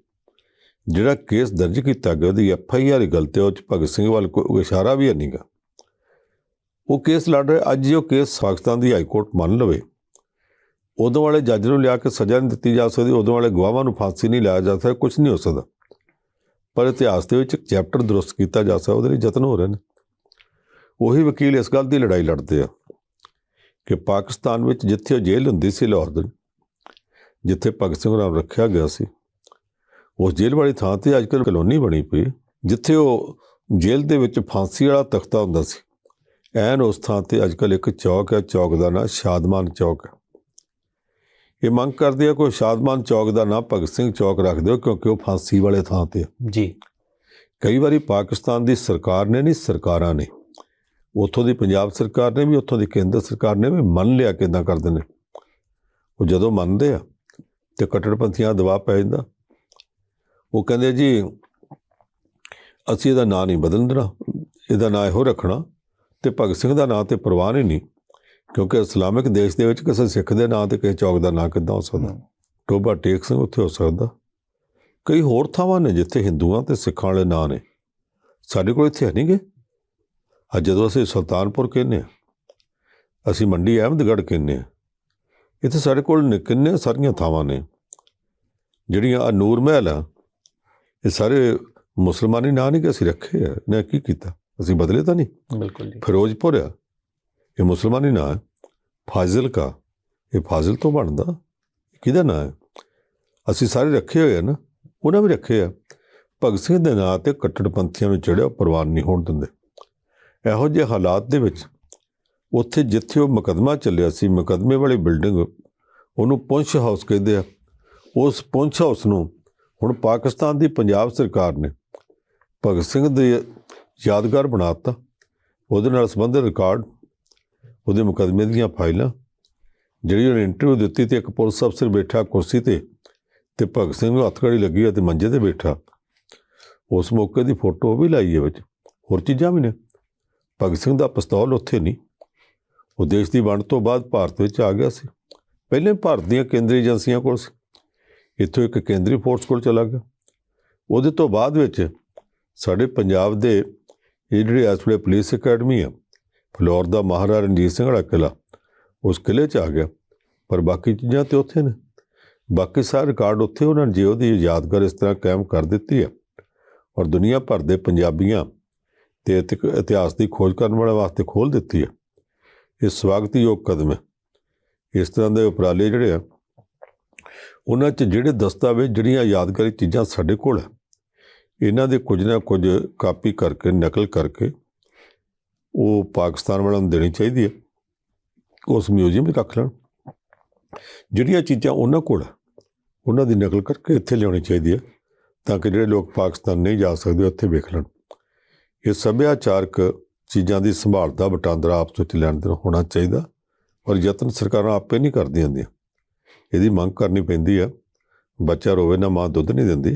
ਜਿਹੜਾ ਕੇਸ ਦਰਜ ਕੀਤਾ ਗਿਆ, ਉਹਦੀ ਐਫ ਆਈ ਆਰ ਗਲਤ ਹੈ, ਉਹ 'ਚ ਭਗਤ ਸਿੰਘ ਵੱਲ ਕੋਈ ਇਸ਼ਾਰਾ ਵੀ ਨਹੀਂਗਾ ਉਹ ਕੇਸ ਲੜ ਰਿਹਾ, ਅੱਜ ਜੇ ਉਹ ਕੇਸ ਪਾਕਿਸਤਾਨ ਦੀ ਹਾਈ ਕੋਰਟ ਮੰਨ ਲਵੇ। ਉਦੋਂ ਵਾਲੇ ਜੱਜ ਨੂੰ ਲਿਆ ਕੇ ਸਜ਼ਾ ਨਹੀਂ ਦਿੱਤੀ ਜਾ ਸਕਦੀ, ਉਦੋਂ ਵਾਲੇ ਗਵਾਹਾਂ ਨੂੰ ਫਾਂਸੀ ਨਹੀਂ ਲਾਇਆ ਜਾ ਸਕਦਾ ਕੁਝ ਨਹੀਂ ਹੋ ਸਕਦਾ। ਪਰ ਇਤਿਹਾਸ ਦੇ ਵਿੱਚ ਇੱਕ ਚੈਪਟਰ ਦਰੁਸਤ ਕੀਤਾ ਜਾ ਸਕਦਾ, ਉਹਦੇ ਲਈ ਯਤਨ ਹੋ ਰਹੇ ਨੇ। ਉਹੀ ਵਕੀਲ ਇਸ ਗੱਲ ਦੀ ਲੜਾਈ ਲੜਦੇ ਆ। ਕਿ ਪਾਕਿਸਤਾਨ ਵਿੱਚ ਜਿੱਥੇ ਉਹ ਜੇਲ੍ਹ ਹੁੰਦੀ ਸੀ ਲਾਹੌਰ ਦੀ ਜਿੱਥੇ ਭਗਤ ਸਿੰਘ ਨੂੰ ਰੱਖਿਆ ਗਿਆ ਸੀ ਉਸ ਜੇਲ੍ਹ ਵਾਲੀ ਥਾਂ ਤੇ ਅੱਜਕੱਲ੍ਹ ਕਲੋਨੀ ਬਣੀ ਪਈ ਜਿੱਥੇ ਉਹ ਜੇਲ੍ਹ ਦੇ ਵਿੱਚ ਫਾਂਸੀ ਵਾਲਾ ਤਖਤਾ ਹੁੰਦਾ ਸੀ। ਐਨ ਉਸ ਥਾਂ ਤੇ ਅੱਜਕੱਲ੍ਹ ਇੱਕ ਚੌਕ ਹੈ ਚੌਕ ਦਾ ਨਾਂ ਸ਼ਾਦਮਾਨ ਚੌਕ ਹੈ। ਇਹ ਮੰਗ ਕਰਦੇ ਆ ਕੋਈ ਸ਼ਾਦਮਾਨ ਚੌਕ ਦਾ ਨਾਂ ਭਗਤ ਸਿੰਘ ਚੌਕ ਰੱਖ ਦਿਓ ਕਿਉਂਕਿ ਉਹ ਫਾਂਸੀ ਵਾਲੇ ਥਾਂ ਤੇ ਜੀ। ਕਈ ਵਾਰੀ ਪਾਕਿਸਤਾਨ ਦੀ ਸਰਕਾਰ ਨੇ ਨਹੀਂ ਸਰਕਾਰਾਂ ਨੇ। ਉੱਥੋਂ ਦੀ ਪੰਜਾਬ ਸਰਕਾਰ ਨੇ ਵੀ ਉੱਥੋਂ ਦੀ ਕੇਂਦਰ ਸਰਕਾਰ ਨੇ ਵੀ ਮੰਨ ਲਿਆ ਕਿ ਇਦਾਂ ਕਰਦੇ ਨੇ ਉਹ ਜਦੋਂ ਮੰਨਦੇ ਆ ਤੇ ਕੱਟੜਪੰਥੀਆਂ ਦਾ ਦਬਾਅ ਪੈ ਜਾਂਦਾ। ਉਹ ਕਹਿੰਦੇ ਜੀ ਅਸੀਂ ਇਹਦਾ ਨਾਂ ਨਹੀਂ ਬਦਲਣ ਦੇਣਾ ਇਹਦਾ ਨਾਂ ਇਹੋ ਰੱਖਣਾ ਤੇ ਭਗਤ ਸਿੰਘ ਦਾ ਨਾਂ ਤੇ ਪ੍ਰਵਾਨ ਹੀ ਨਹੀਂ ਕਿਉਂਕਿ ਇਸਲਾਮਿਕ ਦੇਸ਼ ਦੇ ਵਿੱਚ ਕਿਸੇ ਸਿੱਖ ਦੇ ਨਾਂ ਤੇ ਕਿਸੇ ਚੌਕ ਦਾ ਨਾਂ ਕਿੱਦਾਂ ਹੋ ਸਕਦਾ? ਟੋਬਾ ਟੇਕ ਸਿੰਘ ਉੱਥੇ ਹੋ ਸਕਦਾ। ਕਈ ਹੋਰ ਥਾਵਾਂ ਨੇ ਜਿੱਥੇ ਹਿੰਦੂਆਂ ਤੇ ਸਿੱਖਾਂ ਵਾਲੇ ਨਾਂ ਨੇ। ਸਾਡੇ ਕੋਲ ਇੱਥੇ ਹੈ ਨਹੀਂਗੇ ਅੱਜ ਜਦੋਂ ਅਸੀਂ ਸੁਲਤਾਨਪੁਰ ਕਹਿੰਦੇ ਹਾਂ ਅਸੀਂ ਮੰਡੀ ਅਹਿਮਦਗੜ੍ਹ ਕਹਿੰਦੇ ਹਾਂ ਇੱਥੇ ਸਾਡੇ ਕੋਲ ਕਿੰਨੇ ਸਾਰੀਆਂ ਥਾਵਾਂ ਨੇ ਜਿਹੜੀਆਂ ਆਹ ਨੂਰ ਮਹਿਲ ਆ ਇਹ ਸਾਰੇ ਮੁਸਲਮਾਨੀ ਨਾਂ ਨਹੀਂ ਕਿ ਅਸੀਂ ਰੱਖੇ ਆ ਨੇ ਕੀ ਕੀਤਾ ਅਸੀਂ ਬਦਲੇ ਤਾਂ ਨਹੀਂ। ਬਿਲਕੁਲ ਜੀ। ਫਿਰੋਜ਼ਪੁਰ ਆ ਇਹ ਮੁਸਲਮਾਨੀ ਨਾਂ ਫਾਜ਼ਿਲ ਕਾ ਇਹ ਫਾਜ਼ਿਲ ਤੋਂ ਬਣਦਾ ਕਿਹਦਾ ਨਾਂ ਹੈ? ਅਸੀਂ ਸਾਰੇ ਰੱਖੇ ਹੋਏ ਆ ਨਾ ਉਹਨਾਂ ਵੀ ਰੱਖੇ ਆ ਭਗਤ ਸਿੰਘ ਦੇ ਨਾਂ ਤੇ ਕੱਟੜਪੰਥੀਆਂ ਨੂੰ ਚੜਿਆ ਪ੍ਰਵਾਨ ਨਹੀਂ ਹੋਣ ਦਿੰਦੇ। ਇਹੋ ਜਿਹੇ ਹਾਲਾਤ ਦੇ ਵਿੱਚ ਉੱਥੇ ਜਿੱਥੇ ਉਹ ਮੁਕਦਮਾ ਚੱਲਿਆ ਸੀ, ਮੁਕਦਮੇ ਵਾਲੀ ਬਿਲਡਿੰਗ, ਉਹਨੂੰ ਪੁੰਛ ਹਾਊਸ ਕਹਿੰਦੇ ਆ। ਉਸ ਪੁੰਛ ਹਾਊਸ ਨੂੰ ਹੁਣ ਪਾਕਿਸਤਾਨ ਦੀ ਪੰਜਾਬ ਸਰਕਾਰ ਨੇ ਭਗਤ ਸਿੰਘ ਦੇ ਯਾਦਗਾਰ ਬਣਾਤਾ ਉਹਦੇ ਨਾਲ ਸੰਬੰਧਿਤ ਰਿਕਾਰਡ, ਉਹਦੇ ਮੁਕਦਮੇ ਦੀਆਂ ਫਾਈਲਾਂ, ਜਿਹੜੀ ਉਹਨੇ ਇੰਟਰਵਿਊ ਦਿੱਤੀ ਤੇ ਇੱਕ ਪੁਲਿਸ ਅਫਸਰ ਬੈਠਾ ਕੁਰਸੀ ਤੇ ਤੇ ਭਗਤ ਸਿੰਘ ਨੂੰ ਹੱਥਕੜੀ ਲੱਗੀ ਹੈ ਤੇ ਮੰਜੇ ਤੇ ਬੈਠਾ। ਉਸ ਮੌਕੇ ਦੀ ਫੋਟੋ ਵੀ ਲਾਈ ਹੈ ਵਿੱਚ। ਹੋਰ ਚੀਜ਼ਾਂ ਵੀ ਨੇ? ਭਗਤ ਸਿੰਘ ਦਾ ਪਿਸਤੌਲ ਉੱਥੇ ਨਹੀਂ। ਉਹ ਦੇਸ਼ ਦੀ ਵੰਡ ਤੋਂ ਬਾਅਦ ਭਾਰਤ ਵਿੱਚ ਆ ਗਿਆ ਸੀ। ਪਹਿਲੇ ਭਾਰਤ ਦੀਆਂ ਕੇਂਦਰੀ ਏਜੰਸੀਆਂ ਕੋਲ ਸੀ। ਇੱਥੋਂ ਇੱਕ ਕੇਂਦਰੀ ਫੋਰਸ ਕੋਲ ਚਲਾ ਗਿਆ। ਉਹਦੇ ਤੋਂ ਬਾਅਦ ਵਿੱਚ ਸਾਡੇ ਪੰਜਾਬ ਦੇ ਇਹ ਜਿਹੜੀ ਇਸ ਵੇਲੇ ਪੁਲਿਸ ਅਕੈਡਮੀ ਆ ਫਲੋਰ ਦਾ ਮਹਾਰਾਜਾ ਰਣਜੀਤ ਸਿੰਘ ਵਾਲਾ ਕਿਲ੍ਹਾ, ਉਸ ਕਿਲ੍ਹੇ 'ਚ ਆ ਗਿਆ। ਪਰ ਬਾਕੀ ਚੀਜ਼ਾਂ ਤੇ ਉੱਥੇ ਨੇ। ਬਾਕੀ ਸਾਰੇ ਰਿਕਾਰਡ ਉੱਥੇ ਉਹਨਾਂ ਨੇ ਜੇ ਉਹਦੀ ਯਾਦਗਾਰ ਇਸ ਤਰ੍ਹਾਂ ਕਾਇਮ ਕਰ ਦਿੱਤੀ ਹੈ ਔਰ ਦੁਨੀਆ ਭਰ ਦੇ ਪੰਜਾਬੀਆਂ ਤੇ ਇਤਿ- ਇਤਿਹਾਸ ਦੀ ਖੋਜ ਕਰਨ ਵਾਲੇ ਵਾਸਤੇ ਖੋਲ ਦਿੱਤੀ ਹੈ। ਇਹ ਸਵਾਗਤਯੋਗ ਕਦਮ ਹੈ। ਇਸ ਤਰ੍ਹਾਂ ਦੇ ਉਪਰਾਲੇ ਜਿਹੜੇ ਆ, ਉਹਨਾਂ 'ਚ ਜਿਹੜੇ ਦਸਤਾਵੇਜ਼, ਜਿਹੜੀਆਂ ਯਾਦਗਾਰੀ ਚੀਜ਼ਾਂ ਸਾਡੇ ਕੋਲ ਹੈ, ਇਹਨਾਂ ਦੇ ਕੁਝ ਨਾ ਕੁਝ ਕਾਪੀ ਕਰਕੇ, ਨਕਲ ਕਰਕੇ ਉਹ ਪਾਕਿਸਤਾਨ ਵਾਲਿਆਂ ਨੂੰ ਦੇਣੀ ਚਾਹੀਦੀ ਹੈ। ਉਸ ਮਿਊਜ਼ੀਅਮ 'ਚ ਰੱਖ ਲੈਣ। ਜਿਹੜੀਆਂ ਚੀਜ਼ਾਂ ਉਹਨਾਂ ਕੋਲ ਉਹਨਾਂ ਦੀ ਨਕਲ ਕਰਕੇ ਇੱਥੇ ਲਿਆਉਣੀ ਚਾਹੀਦੀ ਹੈ, ਤਾਂ ਕਿ ਜਿਹੜੇ ਲੋਕ ਪਾਕਿਸਤਾਨ ਨਹੀਂ ਜਾ ਸਕਦੇ, ਉੱਥੇ ਵੇਖ ਲੈਣ। ਇਹ ਸੱਭਿਆਚਾਰਕ ਚੀਜ਼ਾਂ ਦੀ ਸੰਭਾਲ ਦਾ ਵਟਾਂਦਰਾ ਆਪਸ ਵਿੱਚ ਲੈਣ ਦੇਣ ਹੋਣਾ ਚਾਹੀਦਾ ਔਰ ਯਤਨ ਸਰਕਾਰਾਂ ਆਪੇ ਨਹੀਂ ਕਰਦੀਆਂ ਹੁੰਦੀਆਂ। ਇਹਦੀ ਮੰਗ ਕਰਨੀ ਪੈਂਦੀ ਆ ਬੱਚਾ ਰੋਵੇ ਨਾ ਮਾਂ ਦੁੱਧ ਨਹੀਂ ਦਿੰਦੀ।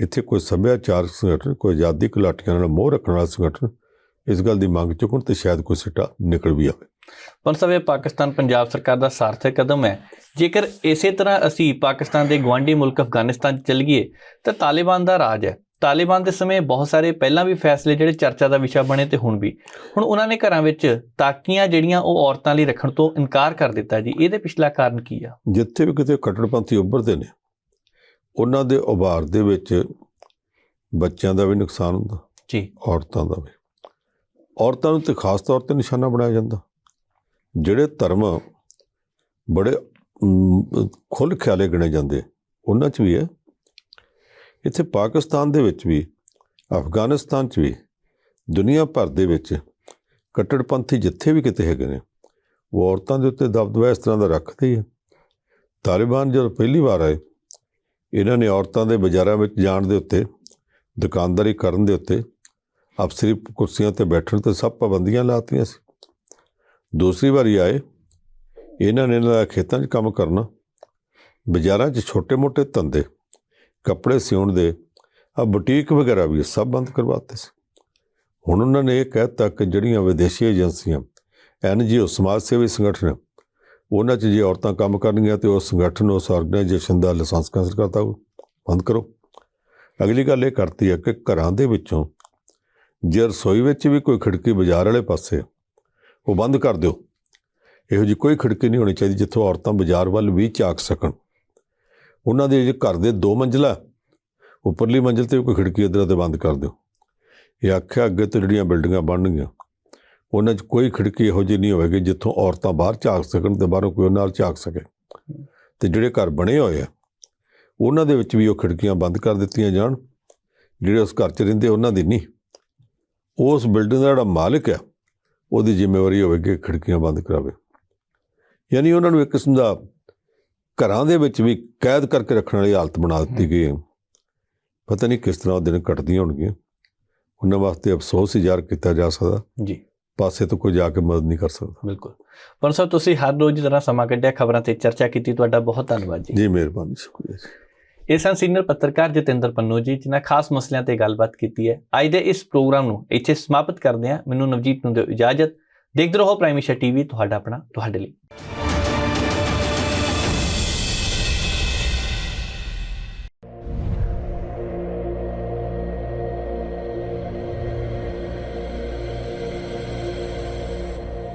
ਇੱਥੇ ਕੋਈ ਸੱਭਿਆਚਾਰਕ ਸੰਗਠਨ ਕੋਈ ਆਜ਼ਾਦੀ ਘੁਲਾਟੀਆਂ ਨਾਲ ਮੋਹ ਰੱਖਣ ਵਾਲਾ ਸੰਗਠਨ ਇਸ ਗੱਲ ਦੀ ਮੰਗ ਚੁੱਕਣ ਤੇ ਸ਼ਾਇਦ ਕੋਈ ਸਿੱਟਾ ਨਿਕਲ ਵੀ ਆਵੇ। ਪਰ ਸਭ ਇਹ ਪਾਕਿਸਤਾਨ ਪੰਜਾਬ ਸਰਕਾਰ ਦਾ ਸਾਰਥਕ ਕਦਮ ਹੈ। ਜੇਕਰ ਇਸੇ ਤਰ੍ਹਾਂ ਅਸੀਂ ਪਾਕਿਸਤਾਨ ਦੇ ਗਵਾਂਢੀ ਮੁਲਕ ਅਫਗਾਨਿਸਤਾਨ 'ਚ ਚੱਲ ਗਏ ਤਾਂ ਤਾਲਿਬਾਨ ਦਾ ਰਾਜ ਹੈ। ਤਾਲਿਬਾਨ ਦੇ ਸਮੇਂ ਬਹੁਤ ਸਾਰੇ ਪਹਿਲਾਂ ਵੀ ਫੈਸਲੇ ਜਿਹੜੇ ਚਰਚਾ ਦਾ ਵਿਸ਼ਾ ਬਣੇ ਤੇ ਹੁਣ ਵੀ। ਹੁਣ ਉਹਨਾਂ ਨੇ ਘਰਾਂ ਵਿੱਚ ਤਾਕੀਆਂ ਜਿਹੜੀਆਂ ਉਹ ਔਰਤਾਂ ਲਈ ਰੱਖਣ ਤੋਂ ਇਨਕਾਰ ਕਰ ਦਿੱਤਾ ਜੀ। ਇਹਦੇ ਪਿਛਲਾ ਕਾਰਨ ਕੀ ਆ? ਜਿੱਥੇ ਵੀ ਕਿਤੇ ਕੱਟੜਪੰਥੀ ਉੱਭਰਦੇ ਨੇ ਉਹਨਾਂ ਦੇ ਉਭਾਰ ਦੇ ਵਿੱਚ ਬੱਚਿਆਂ ਦਾ ਵੀ ਨੁਕਸਾਨ ਹੁੰਦਾ ਜੀ। ਔਰਤਾਂ ਦਾ ਵੀ। ਔਰਤਾਂ ਨੂੰ ਤੇ ਖਾਸ ਤੌਰ ਤੇ ਨਿਸ਼ਾਨਾ ਬਣਾਇਆ ਜਾਂਦਾ। ਜਿਹੜੇ ਧਰਮ ਬੜੇ ਖੁੱਲ੍ਹ ਖਿਆਲੇ ਗਣੇ ਜਾਂਦੇ ਉਹਨਾਂ 'ਚ ਵੀ ਹੈ। ਇੱਥੇ ਪਾਕਿਸਤਾਨ ਦੇ ਵਿੱਚ ਵੀ, ਅਫਗਾਨਿਸਤਾਨ 'ਚ ਵੀ, ਦੁਨੀਆ ਭਰ ਦੇ ਵਿੱਚ ਕੱਟੜਪੰਥੀ ਜਿੱਥੇ ਵੀ ਕਿਤੇ ਹੈਗੇ ਨੇ, ਉਹ ਔਰਤਾਂ ਦੇ ਉੱਤੇ ਦਬਦਬਾ ਇਸ ਤਰ੍ਹਾਂ ਦਾ ਰੱਖਦੇ ਹੀ ਹੈ ਤਾਲਿਬਾਨ ਜਦੋਂ ਪਹਿਲੀ ਵਾਰ ਆਏ, ਇਹਨਾਂ ਨੇ ਔਰਤਾਂ ਦੇ ਬਾਜ਼ਾਰਾਂ ਵਿੱਚ ਜਾਣ ਦੇ ਉੱਤੇ, ਦੁਕਾਨਦਾਰੀ ਕਰਨ ਦੇ ਉੱਤੇ, ਅਫਸਰੀ ਕੁਰਸੀਆਂ ਤੇ ਬੈਠਣ ਤੇ ਸਭ ਪਾਬੰਦੀਆਂ ਲਾਤੀਆਂ ਸੀ। ਦੂਸਰੀ ਵਾਰੀ ਆਏ, ਇਹਨਾਂ ਨੇ ਇਹਨਾਂ ਦਾ ਖੇਤਾਂ 'ਚ ਕੰਮ ਕਰਨਾ, ਬਾਜ਼ਾਰਾਂ 'ਚ ਛੋਟੇ-ਮੋਟੇ ਧੰਦੇ ਕੱਪੜੇ ਸਿਉਣ ਦੇ ਆ ਬੁਟੀਕ ਵਗੈਰਾ ਵੀ ਸਭ ਬੰਦ ਕਰਵਾਤੇ ਸੀ। ਹੁਣ ਉਹਨਾਂ ਨੇ ਇਹ ਕਹਿਤਾ ਕਿ ਜਿਹੜੀਆਂ ਵਿਦੇਸ਼ੀ ਏਜੰਸੀਆਂ ਐਨਜੀਓ ਸਮਾਜ ਸੇਵੀ ਸੰਗਠਨ, ਉਹਨਾਂ 'ਚ ਜੇ ਔਰਤਾਂ ਕੰਮ ਕਰਨਗੀਆਂ ਤੇ ਉਸ ਸੰਗਠਨ, ਉਸ ਆਰਗੇਨਾਈਜੇਸ਼ਨ ਦਾ ਲਾਇਸੈਂਸ ਕੈਂਸਲ ਕਰਤਾ ਬੰਦ ਕਰੋ। ਅਗਲੀ ਗੱਲ ਇਹ ਕਰਤੀ ਹੈ ਕਿ ਘਰਾਂ ਦੇ ਵਿੱਚੋਂ ਜੇ ਰਸੋਈ ਵਿੱਚ ਵੀ ਕੋਈ ਖਿੜਕੀ ਬਾਜ਼ਾਰ ਵਾਲੇ ਪਾਸੇ ਉਹ ਬੰਦ ਕਰ ਦਿਓ। ਇਹੋ ਜੀ ਕੋਈ ਖਿੜਕੀ ਨਹੀਂ ਹੋਣੀ ਚਾਹੀਦੀ ਜਿੱਥੋਂ ਔਰਤਾਂ ਬਾਜ਼ਾਰ ਵੱਲ ਵੀ ਝਾਕ ਸਕਣ। ਉਹਨਾਂ ਦੇ ਜੇ ਘਰ ਦੇ ਦੋ ਮੰਜ਼ਲਾ, ਉੱਪਰਲੀ ਮੰਜ਼ਲ ਤੇ ਕੋਈ ਖਿੜਕੀ ਇੱਧਰ ਤੇ ਬੰਦ ਕਰ ਦਿਓ। ਇਹ ਆਖਿਆ, ਅੱਗੇ ਤੋਂ ਜਿਹੜੀਆਂ ਬਿਲਡਿੰਗਾਂ ਬਣਨਗੀਆਂ, ਉਹਨਾਂ 'ਚ ਕੋਈ ਖਿੜਕੀ ਇਹੋ ਜਿਹੀ ਨਹੀਂ ਹੋਵੇਗੀ ਜਿੱਥੋਂ ਔਰਤਾਂ ਬਾਹਰ ਝਾਕ ਸਕਣ ਤੇ ਬਾਹਰੋਂ ਕੋਈ ਉਹਨਾਂ ਨਾਲ ਝਾਕ ਸਕੇ। ਤੇ ਜਿਹੜੇ ਘਰ ਬਣੇ ਹੋਏ ਆ, ਉਹਨਾਂ ਦੇ ਵਿੱਚ ਵੀ ਉਹ ਖਿੜਕੀਆਂ ਬੰਦ ਕਰ ਦਿੱਤੀਆਂ ਜਾਣ। ਜਿਹੜੇ ਉਸ ਘਰ 'ਚ ਰਹਿੰਦੇ ਉਹਨਾਂ ਦੀ ਨਹੀਂ। ਉਸ ਬਿਲਡਿੰਗ ਦਾ ਜਿਹੜਾ ਮਾਲਕ ਹੈ ਉਹਦੀ ਜ਼ਿੰਮੇਵਾਰੀ ਹੋਵੇਗੀ ਖਿੜਕੀਆਂ ਬੰਦ ਕਰਾਵੇ। ਯਾਨੀ ਉਹਨਾਂ ਨੂੰ ਇੱਕ ਕਿਸਮ ਦਾ ਘਰਾਂ ਦੇ ਵਿੱਚ ਵੀ ਕੈਦ ਕਰਕੇ ਰੱਖਣ ਵਾਲੀ ਹਾਲਤ ਬਣਾ ਦਿੱਤੀ ਗਈ ਹੈ। ਪਤਾ ਨਹੀਂ ਕਿਸ ਤਰ੍ਹਾਂ ਉਹ ਦਿਨ ਕੱਟਦੀਆਂ ਹੋਣਗੀਆਂ। ਉਹਨਾਂ ਵਾਸਤੇ ਅਫਸੋਸ ਹੀ ਜ਼ਾਹਰ ਕੀਤਾ ਜਾ ਸਕਦਾ। ਜੀ। ਪਾਸੇ ਤੋਂ ਕੋਈ ਜਾ ਕੇ ਮਦਦ ਨਹੀਂ ਕਰ ਸਕਦਾ। ਬਿਲਕੁਲ। ਪਰ ਸਾਹਿਬ ਤੁਸੀਂ ਹਰ ਰੋਜ਼ ਦੀ ਤਰ੍ਹਾਂ ਸਮਾਂ ਕੱਢਿਆ ਖਬਰਾਂ ਤੇ ਚਰਚਾ ਕੀਤੀ ਤੁਹਾਡਾ ਬਹੁਤ ਧੰਨਵਾਦ ਜੀ। ਜੀ ਮਿਹਰਬਾਨੀ ਸ਼ੁਕਰੀਆ ਜੀ। ਇਹ ਸਨ ਸੀਨੀਅਰ ਪੱਤਰਕਾਰ ਜਤਿੰਦਰ ਪੰਨੂ ਜੀ ਜਿਨ੍ਹਾਂ ਖਾਸ ਮਸਲਿਆਂ ਤੇ ਗੱਲਬਾਤ ਕੀਤੀ ਹੈ। ਅੱਜ ਦੇ ਇਸ ਪ੍ਰੋਗਰਾਮ ਨੂੰ ਇੱਥੇ ਸਮਾਪਤ ਕਰਦੇ ਹਾਂ। ਮੈਨੂੰ ਨਵਜੀਤ ਨੂੰ ਦਿਓ ਇਜਾਜ਼ਤ। ਦੇਖਦੇ ਰਹੋ ਪ੍ਰਾਈਮ ਏਸ਼ੀਆ ਟੀਵੀ ਤੁਹਾਡਾ ਆਪਣਾ ਤੁਹਾਡੇ ਲਈ।